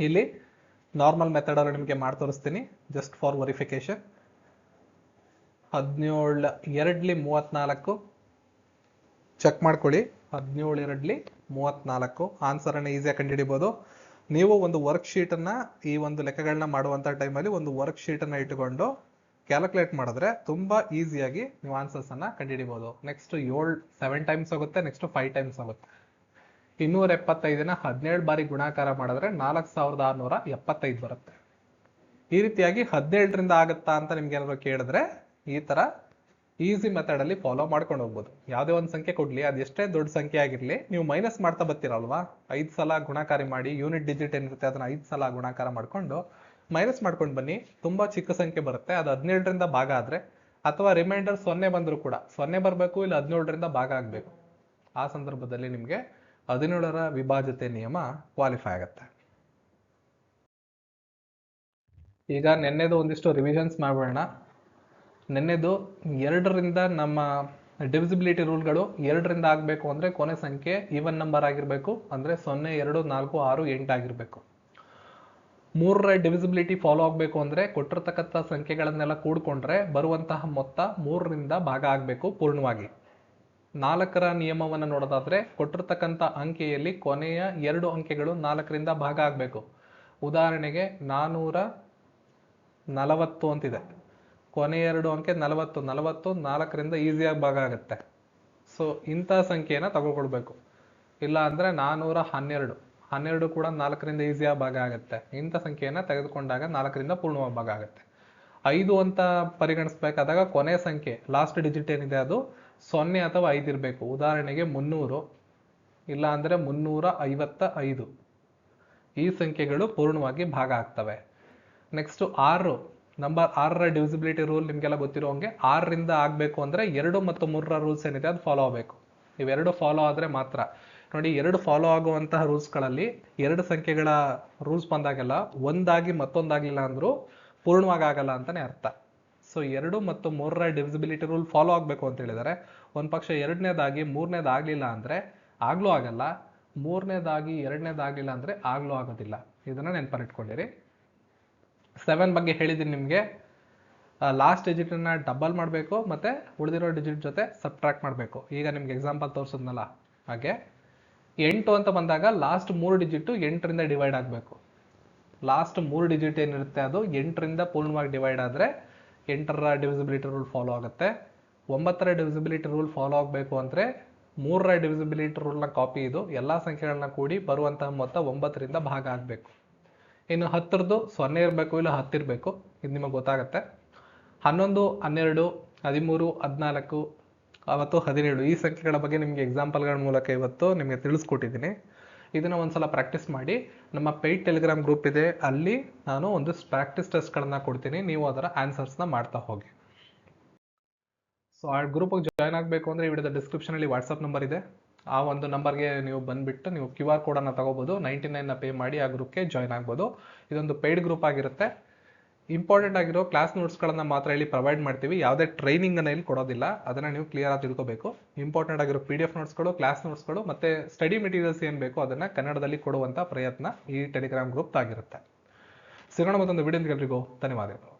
ಇಲ್ಲಿ ನಾರ್ಮಲ್ ಮೆಥಡ್ ಅಲ್ಲಿ ನಿಮಗೆ ಮಾಡಿ ತೋರಿಸ್ತೀನಿ ಜಸ್ಟ್ ಫಾರ್ ವೆರಿಫಿಕೇಶನ್ ಹದಿನೇಳು ಎರಡ್ಲಿ ಮೂವತ್ನಾಲ್ಕು. ಚೆಕ್ ಮಾಡ್ಕೊಳ್ಳಿ. ಹದಿನೇಳು ಎರಡ್ಲಿ ಮೂವತ್ನಾಲ್ಕು. ಆನ್ಸರ್ ಅನ್ನ ಈಸಿಯಾಗಿ ಕಂಡುಹಿಡಿಬೋದು. ನೀವು ಒಂದು ವರ್ಕ್ ಶೀಟ್ ಅನ್ನ ಈ ಒಂದು ಲೆಕ್ಕಗಳನ್ನ ಮಾಡುವಂತ ಟೈಮಲ್ಲಿ ಒಂದು ವರ್ಕ್ ಶೀಟ್ ಅನ್ನ ಇಟ್ಟುಕೊಂಡು ಕ್ಯಾಲ್ಕುಲೇಟ್ ಮಾಡಿದ್ರೆ ತುಂಬಾ ಈಸಿಯಾಗಿ ನೀವು ಆನ್ಸರ್ಸ್ ಅನ್ನ ಕಂಡುಹಿಡಿಬಹುದು ನೆಕ್ಸ್ಟ್ ಏಳು ಸೆವೆನ್ ಟೈಮ್ಸ್ ಆಗುತ್ತೆ ನೆಕ್ಸ್ಟ್ ಫೈವ್ ಟೈಮ್ಸ್ ಆಗುತ್ತೆ ಇನ್ನೂರ ಎಪ್ಪತ್ತೈದನ ಹದಿನೇಳು ಬಾರಿ ಗುಣಾಕಾರ ಮಾಡಿದ್ರೆ ನಾಲ್ಕು ಸಾವಿರದ ಆರ್ನೂರ ಎಪ್ಪತ್ತೈದು ಬರುತ್ತೆ. ಈ ರೀತಿಯಾಗಿ ಹದಿನೇಳರಿಂದ ಆಗುತ್ತಾ ಅಂತ ನಿಮ್ಗೆ ಏನಾದ್ರು ಕೇಳಿದ್ರೆ ಈ ತರ ಈಸಿ ಮೆಥಡ್ ಅಲ್ಲಿ ಫಾಲೋ ಮಾಡ್ಕೊಂಡು ಹೋಗ್ಬೋದು. ಯಾವುದೇ ಒಂದು ಸಂಖ್ಯೆ ಕೊಡ್ಲಿ, ಅದು ಎಷ್ಟೇ ದೊಡ್ಡ ಸಂಖ್ಯೆ ಆಗಿರ್ಲಿ, ನೀವು ಮೈನಸ್ ಮಾಡ್ತಾ ಬರ್ತೀರಲ್ವಾ? ಐದು ಸಲ ಗುಣಕಾರಿ ಮಾಡಿ ಯೂನಿಟ್ ಡಿಜಿಟ್ ಏನಿರುತ್ತೆ ಅದನ್ನ ಐದು ಸಲ ಗುಣಾಕಾರ ಮಾಡ್ಕೊಂಡು ಮೈನಸ್ ಮಾಡ್ಕೊಂಡು ಬನ್ನಿ. ತುಂಬಾ ಚಿಕ್ಕ ಸಂಖ್ಯೆ ಬರುತ್ತೆ. ಅದು ಹದಿನೇಳರಿಂದ ಭಾಗ ಆದ್ರೆ, ಅಥವಾ ರಿಮೈಂಡರ್ ಸೊನ್ನೆ ಬಂದರೂ ಕೂಡ, ಸೊನ್ನೆ ಬರಬೇಕು ಇಲ್ಲ ಹದಿನೇಳರಿಂದ ಭಾಗ ಆಗಬೇಕು. ಆ ಸಂದರ್ಭದಲ್ಲಿ ನಿಮಗೆ ಹದಿನೇಳರ ವಿಭಾಜತೆ ನಿಯಮ ಕ್ವಾಲಿಫೈ ಆಗುತ್ತೆ. ಈಗ ನಿನ್ನೆದು ಒಂದಿಷ್ಟು ರಿವಿಷನ್ಸ್ ಮಾಡೋಣ ನೆನ್ನೆದು ಎರಡರಿಂದ ನಮ್ಮ ಡಿವಿಸಿಬಿಲಿಟಿ ರೂಲ್ಗಳು ಎರಡರಿಂದ ಆಗಬೇಕು ಅಂದರೆ ಕೊನೆ ಸಂಖ್ಯೆ ಈವನ್ ನಂಬರ್ ಆಗಿರಬೇಕು ಅಂದರೆ ಸೊನ್ನೆ, ಎರಡು, ನಾಲ್ಕು, ಆರು, ಎಂಟು ಆಗಿರಬೇಕು. ಮೂರರ ಡಿವಿಸಿಬಿಲಿಟಿ ಫಾಲೋ ಆಗಬೇಕು ಅಂದರೆ ಕೊಟ್ಟಿರ್ತಕ್ಕಂಥ ಸಂಖ್ಯೆಗಳನ್ನೆಲ್ಲ ಕೂಡ್ಕೊಂಡ್ರೆ ಬರುವಂತಹ ಮೊತ್ತ ಮೂರರಿಂದ ಭಾಗ ಆಗಬೇಕು ಪೂರ್ಣವಾಗಿ. ನಾಲ್ಕರ ನಿಯಮವನ್ನು ನೋಡೋದಾದರೆ ಕೊಟ್ಟಿರ್ತಕ್ಕಂಥ ಅಂಕೆಯಲ್ಲಿ ಕೊನೆಯ ಎರಡು ಅಂಕೆಗಳು ನಾಲ್ಕರಿಂದ ಭಾಗ ಆಗಬೇಕು. ಉದಾಹರಣೆಗೆ ನಾನ್ನೂರ ನಲವತ್ತು ಅಂತಿದೆ. ಕೊನೆ ಎರಡು ಅಂಕೆ ನಲವತ್ತು ನಲವತ್ತು, ನಾಲ್ಕರಿಂದ ಈಸಿಯಾಗಿ ಭಾಗ ಆಗುತ್ತೆ. ಸೊ ಇಂಥ ಸಂಖ್ಯೆನ ತಗೊಳ್ಕೊಡ್ಬೇಕು ಇಲ್ಲ ಅಂದರೆ ನಾನ್ನೂರ ಹನ್ನೆರಡು. ಹನ್ನೆರಡು ಕೂಡ ನಾಲ್ಕರಿಂದ ಈಸಿಯಾಗಿ ಭಾಗ ಆಗುತ್ತೆ. ಇಂಥ ಸಂಖ್ಯೆಯನ್ನು ತೆಗೆದುಕೊಂಡಾಗ ನಾಲ್ಕರಿಂದ ಪೂರ್ಣವಾಗಿ ಭಾಗ ಆಗುತ್ತೆ. ಐದು ಅಂತ ಪರಿಗಣಿಸ್ಬೇಕಾದಾಗ ಕೊನೆ ಸಂಖ್ಯೆ ಲಾಸ್ಟ್ ಡಿಜಿಟ್ ಏನಿದೆ ಅದು? ಸೊನ್ನೆ ಅಥವಾ ಐದು ಇರಬೇಕು. ಉದಾಹರಣೆಗೆ ಮುನ್ನೂರು, ಇಲ್ಲ ಅಂದರೆ ಮುನ್ನೂರ ಐವತ್ತ ಐದು. ಈ ಸಂಖ್ಯೆಗಳು ಪೂರ್ಣವಾಗಿ ಭಾಗ ಆಗ್ತವೆ. ನೆಕ್ಸ್ಟು ಆರು. ನಂಬರ್ ಆರರ ಡಿವಿಸಿಬಿಲಿಟಿ ರೂಲ್ ನಿಮಗೆಲ್ಲ ಗೊತ್ತಿರೋ ಹಂಗೆ ಆರರಿಂದ ಆಗಬೇಕು ಅಂದರೆ ಎರಡು ಮತ್ತು ಮೂರರ ರೂಲ್ಸ್ ಏನಿದೆ ಅದು ಫಾಲೋ ಆಗಬೇಕು. ಇವೆರಡು ಫಾಲೋ ಆದರೆ ಮಾತ್ರ. ನೋಡಿ, ಎರಡು ಫಾಲೋ ಆಗುವಂತಹ ರೂಲ್ಸ್ಗಳಲ್ಲಿ ಎರಡು ಸಂಖ್ಯೆಗಳ ರೂಲ್ಸ್ ಬಂದಾಗೆಲ್ಲ ಒಂದಾಗಿ ಮತ್ತೊಂದಾಗಲಿಲ್ಲ ಅಂದರೂ ಪೂರ್ಣವಾಗಿ ಆಗಲ್ಲ ಅಂತಲೇ ಅರ್ಥ. ಸೊ ಎರಡು ಮತ್ತು ಮೂರರ ಡಿವಿಸಿಬಿಲಿಟಿ ರೂಲ್ ಫಾಲೋ ಆಗಬೇಕು ಅಂತ ಹೇಳಿದರೆ. ಒಂದು ಪಕ್ಷ ಎರಡನೇದಾಗಿ ಮೂರನೇದಾಗ್ಲಿಲ್ಲ ಅಂದರೆ ಆಗಲೂ ಆಗಲ್ಲ. ಮೂರನೇದಾಗಿ ಎರಡನೇದಾಗಲಿಲ್ಲ ಅಂದರೆ ಆಗಲೂ ಆಗೋದಿಲ್ಲ. ಇದನ್ನು ನೆನಪಲ್ಲಿಟ್ಕೊಂಡಿರಿ ಸೆವೆನ್ ಬಗ್ಗೆ ಹೇಳಿದ್ದೀನಿ ನಿಮಗೆ. ಲಾಸ್ಟ್ ಡಿಜಿಟನ್ನು ಡಬಲ್ ಮಾಡಬೇಕು, ಮತ್ತು ಉಳಿದಿರೋ ಡಿಜಿಟ್ ಜೊತೆ ಸಬ್ಟ್ರಾಕ್ಟ್ ಮಾಡಬೇಕು. ಈಗ ನಿಮ್ಗೆ ಎಕ್ಸಾಂಪಲ್ ತೋರಿಸಿದ್ನಲ್ಲ, ಹಾಗೆ. ಎಂಟು ಅಂತ ಬಂದಾಗ ಲಾಸ್ಟ್ ಮೂರು ಡಿಜಿಟು ಎಂಟರಿಂದ ಡಿವೈಡ್ ಆಗಬೇಕು. ಲಾಸ್ಟ್ ಮೂರು ಡಿಜಿಟ್ ಏನಿರುತ್ತೆ ಅದು ಎಂಟರಿಂದ ಪೂರ್ಣವಾಗಿ ಡಿವೈಡ್ ಆದರೆ ಎಂಟರ ಡಿವಿಸಿಬಿಲಿಟಿ ರೂಲ್ ಫಾಲೋ ಆಗುತ್ತೆ. ಒಂಬತ್ತರ ಡಿವಿಸಿಬಿಲಿಟಿ ರೂಲ್ ಫಾಲೋ ಆಗಬೇಕು ಅಂದರೆ ಮೂರರ ಡಿವಿಸಿಬಿಲಿಟಿ ರೂಲ್ನ ಕಾಪಿ ಇದು. ಎಲ್ಲ ಸಂಖ್ಯೆಗಳನ್ನ ಕೂಡಿ ಬರುವಂತಹ ಮೊತ್ತ ಒಂಬತ್ತರಿಂದ ಭಾಗ ಆಗಬೇಕು. ಇನ್ನು ಹತ್ತರದ್ದು ಸೊನ್ನೆ ಇರಬೇಕು ಇಲ್ಲ ಹತ್ತಿರಬೇಕು, ಇದು ನಿಮಗೆ ಗೊತ್ತಾಗುತ್ತೆ. ಹನ್ನೊಂದು, ಹನ್ನೆರಡು, ಹದಿಮೂರು, ಹದಿನಾಲ್ಕು, ಅವತ್ತು ಹದಿನೇಳು. ಈ ಸಂಖ್ಯೆಗಳ ಬಗ್ಗೆ ನಿಮಗೆ ಎಕ್ಸಾಂಪಲ್ಗಳ ಮೂಲಕ ಇವತ್ತು ನಿಮಗೆ ತಿಳಿಸ್ಕೊಟ್ಟಿದ್ದೀನಿ. ಇದನ್ನ ಒಂದ್ಸಲ ಪ್ರಾಕ್ಟೀಸ್ ಮಾಡಿ. ನಮ್ಮ ಪೇಯ್ಡ್ ಟೆಲಿಗ್ರಾಮ್ ಗ್ರೂಪ್ ಇದೆ. ಅಲ್ಲಿ ನಾನು ಒಂದು ಪ್ರಾಕ್ಟೀಸ್ ಟೆಸ್ಟ್ಗಳನ್ನ ಕೊಡ್ತೀನಿ. ನೀವು ಅದರ ಆನ್ಸರ್ಸ್ನ ಮಾಡ್ತಾ ಹೋಗಿ. ಸೊ ಆ ಗ್ರೂಪಿಗೆ ಜಾಯ್ನ್ ಆಗಬೇಕು ಅಂದರೆ ಈ ವಿಡಿಯೋದ ಡಿಸ್ಕ್ರಿಪ್ಷನಲ್ಲಿ ವಾಟ್ಸಪ್ ನಂಬರ್ ಇದೆ. ಆ ಒಂದು ನಂಬರ್ಗೆ ನೀವು ಬಂದುಬಿಟ್ಟು ನೀವು ಕ್ಯೂ ಆರ್ ಕೋಡನ್ನು ತಗೋಬೋದು. ನೈಂಟಿ ನೈನ್ನ ಪೇ ಮಾಡಿ ಆ ಗ್ರೂಪ್ಗೆ ಜಾಯ್ನ್ ಆಗ್ಬೋದು. ಇದೊಂದು ಪೇಯ್ಡ್ ಗ್ರೂಪ್ ಆಗಿರುತ್ತೆ. ಇಂಪಾರ್ಟೆಂಟ್ ಆಗಿರೋ ಕ್ಲಾಸ್ ನೋಟ್ಸ್ಗಳನ್ನು ಮಾತ್ರ ಇಲ್ಲಿ ಪ್ರೊವೈಡ್ ಮಾಡ್ತೀವಿ. ಯಾವುದೇ ಟ್ರೈನಿಂಗನ್ನು ಇಲ್ಲಿ ಕೊಡೋದಿಲ್ಲ. ಅದನ್ನು ನೀವು ಕ್ಲಿಯರ್ ಆಗಿ ತಿಳ್ಕೋಬೇಕು. ಇಂಪಾರ್ಟೆಂಟ್ ಆಗಿರೋ ಪಿ ಡಿ ಎಫ್ ನೋಟ್ಸ್ಗಳು, ಕ್ಲಾಸ್ ನೋಟ್ಸ್ಗಳು ಮತ್ತು ಸ್ಟಡಿ ಮೆಟೀರಿಯಲ್ಸ್ ಏನು ಬೇಕೋ ಅದನ್ನು ಕನ್ನಡದಲ್ಲಿ ಕೊಡುವಂಥ ಪ್ರಯತ್ನ ಈ ಟೆಲಿಗ್ರಾಮ್ ಗ್ರೂಪ್ ಆಗಿರುತ್ತೆ ಸಿಗೋಣ ಮತ್ತೊಂದು ವಿಡಿಯೋಗೆಲ್ರಿಗೂ ಧನ್ಯವಾದಗಳು.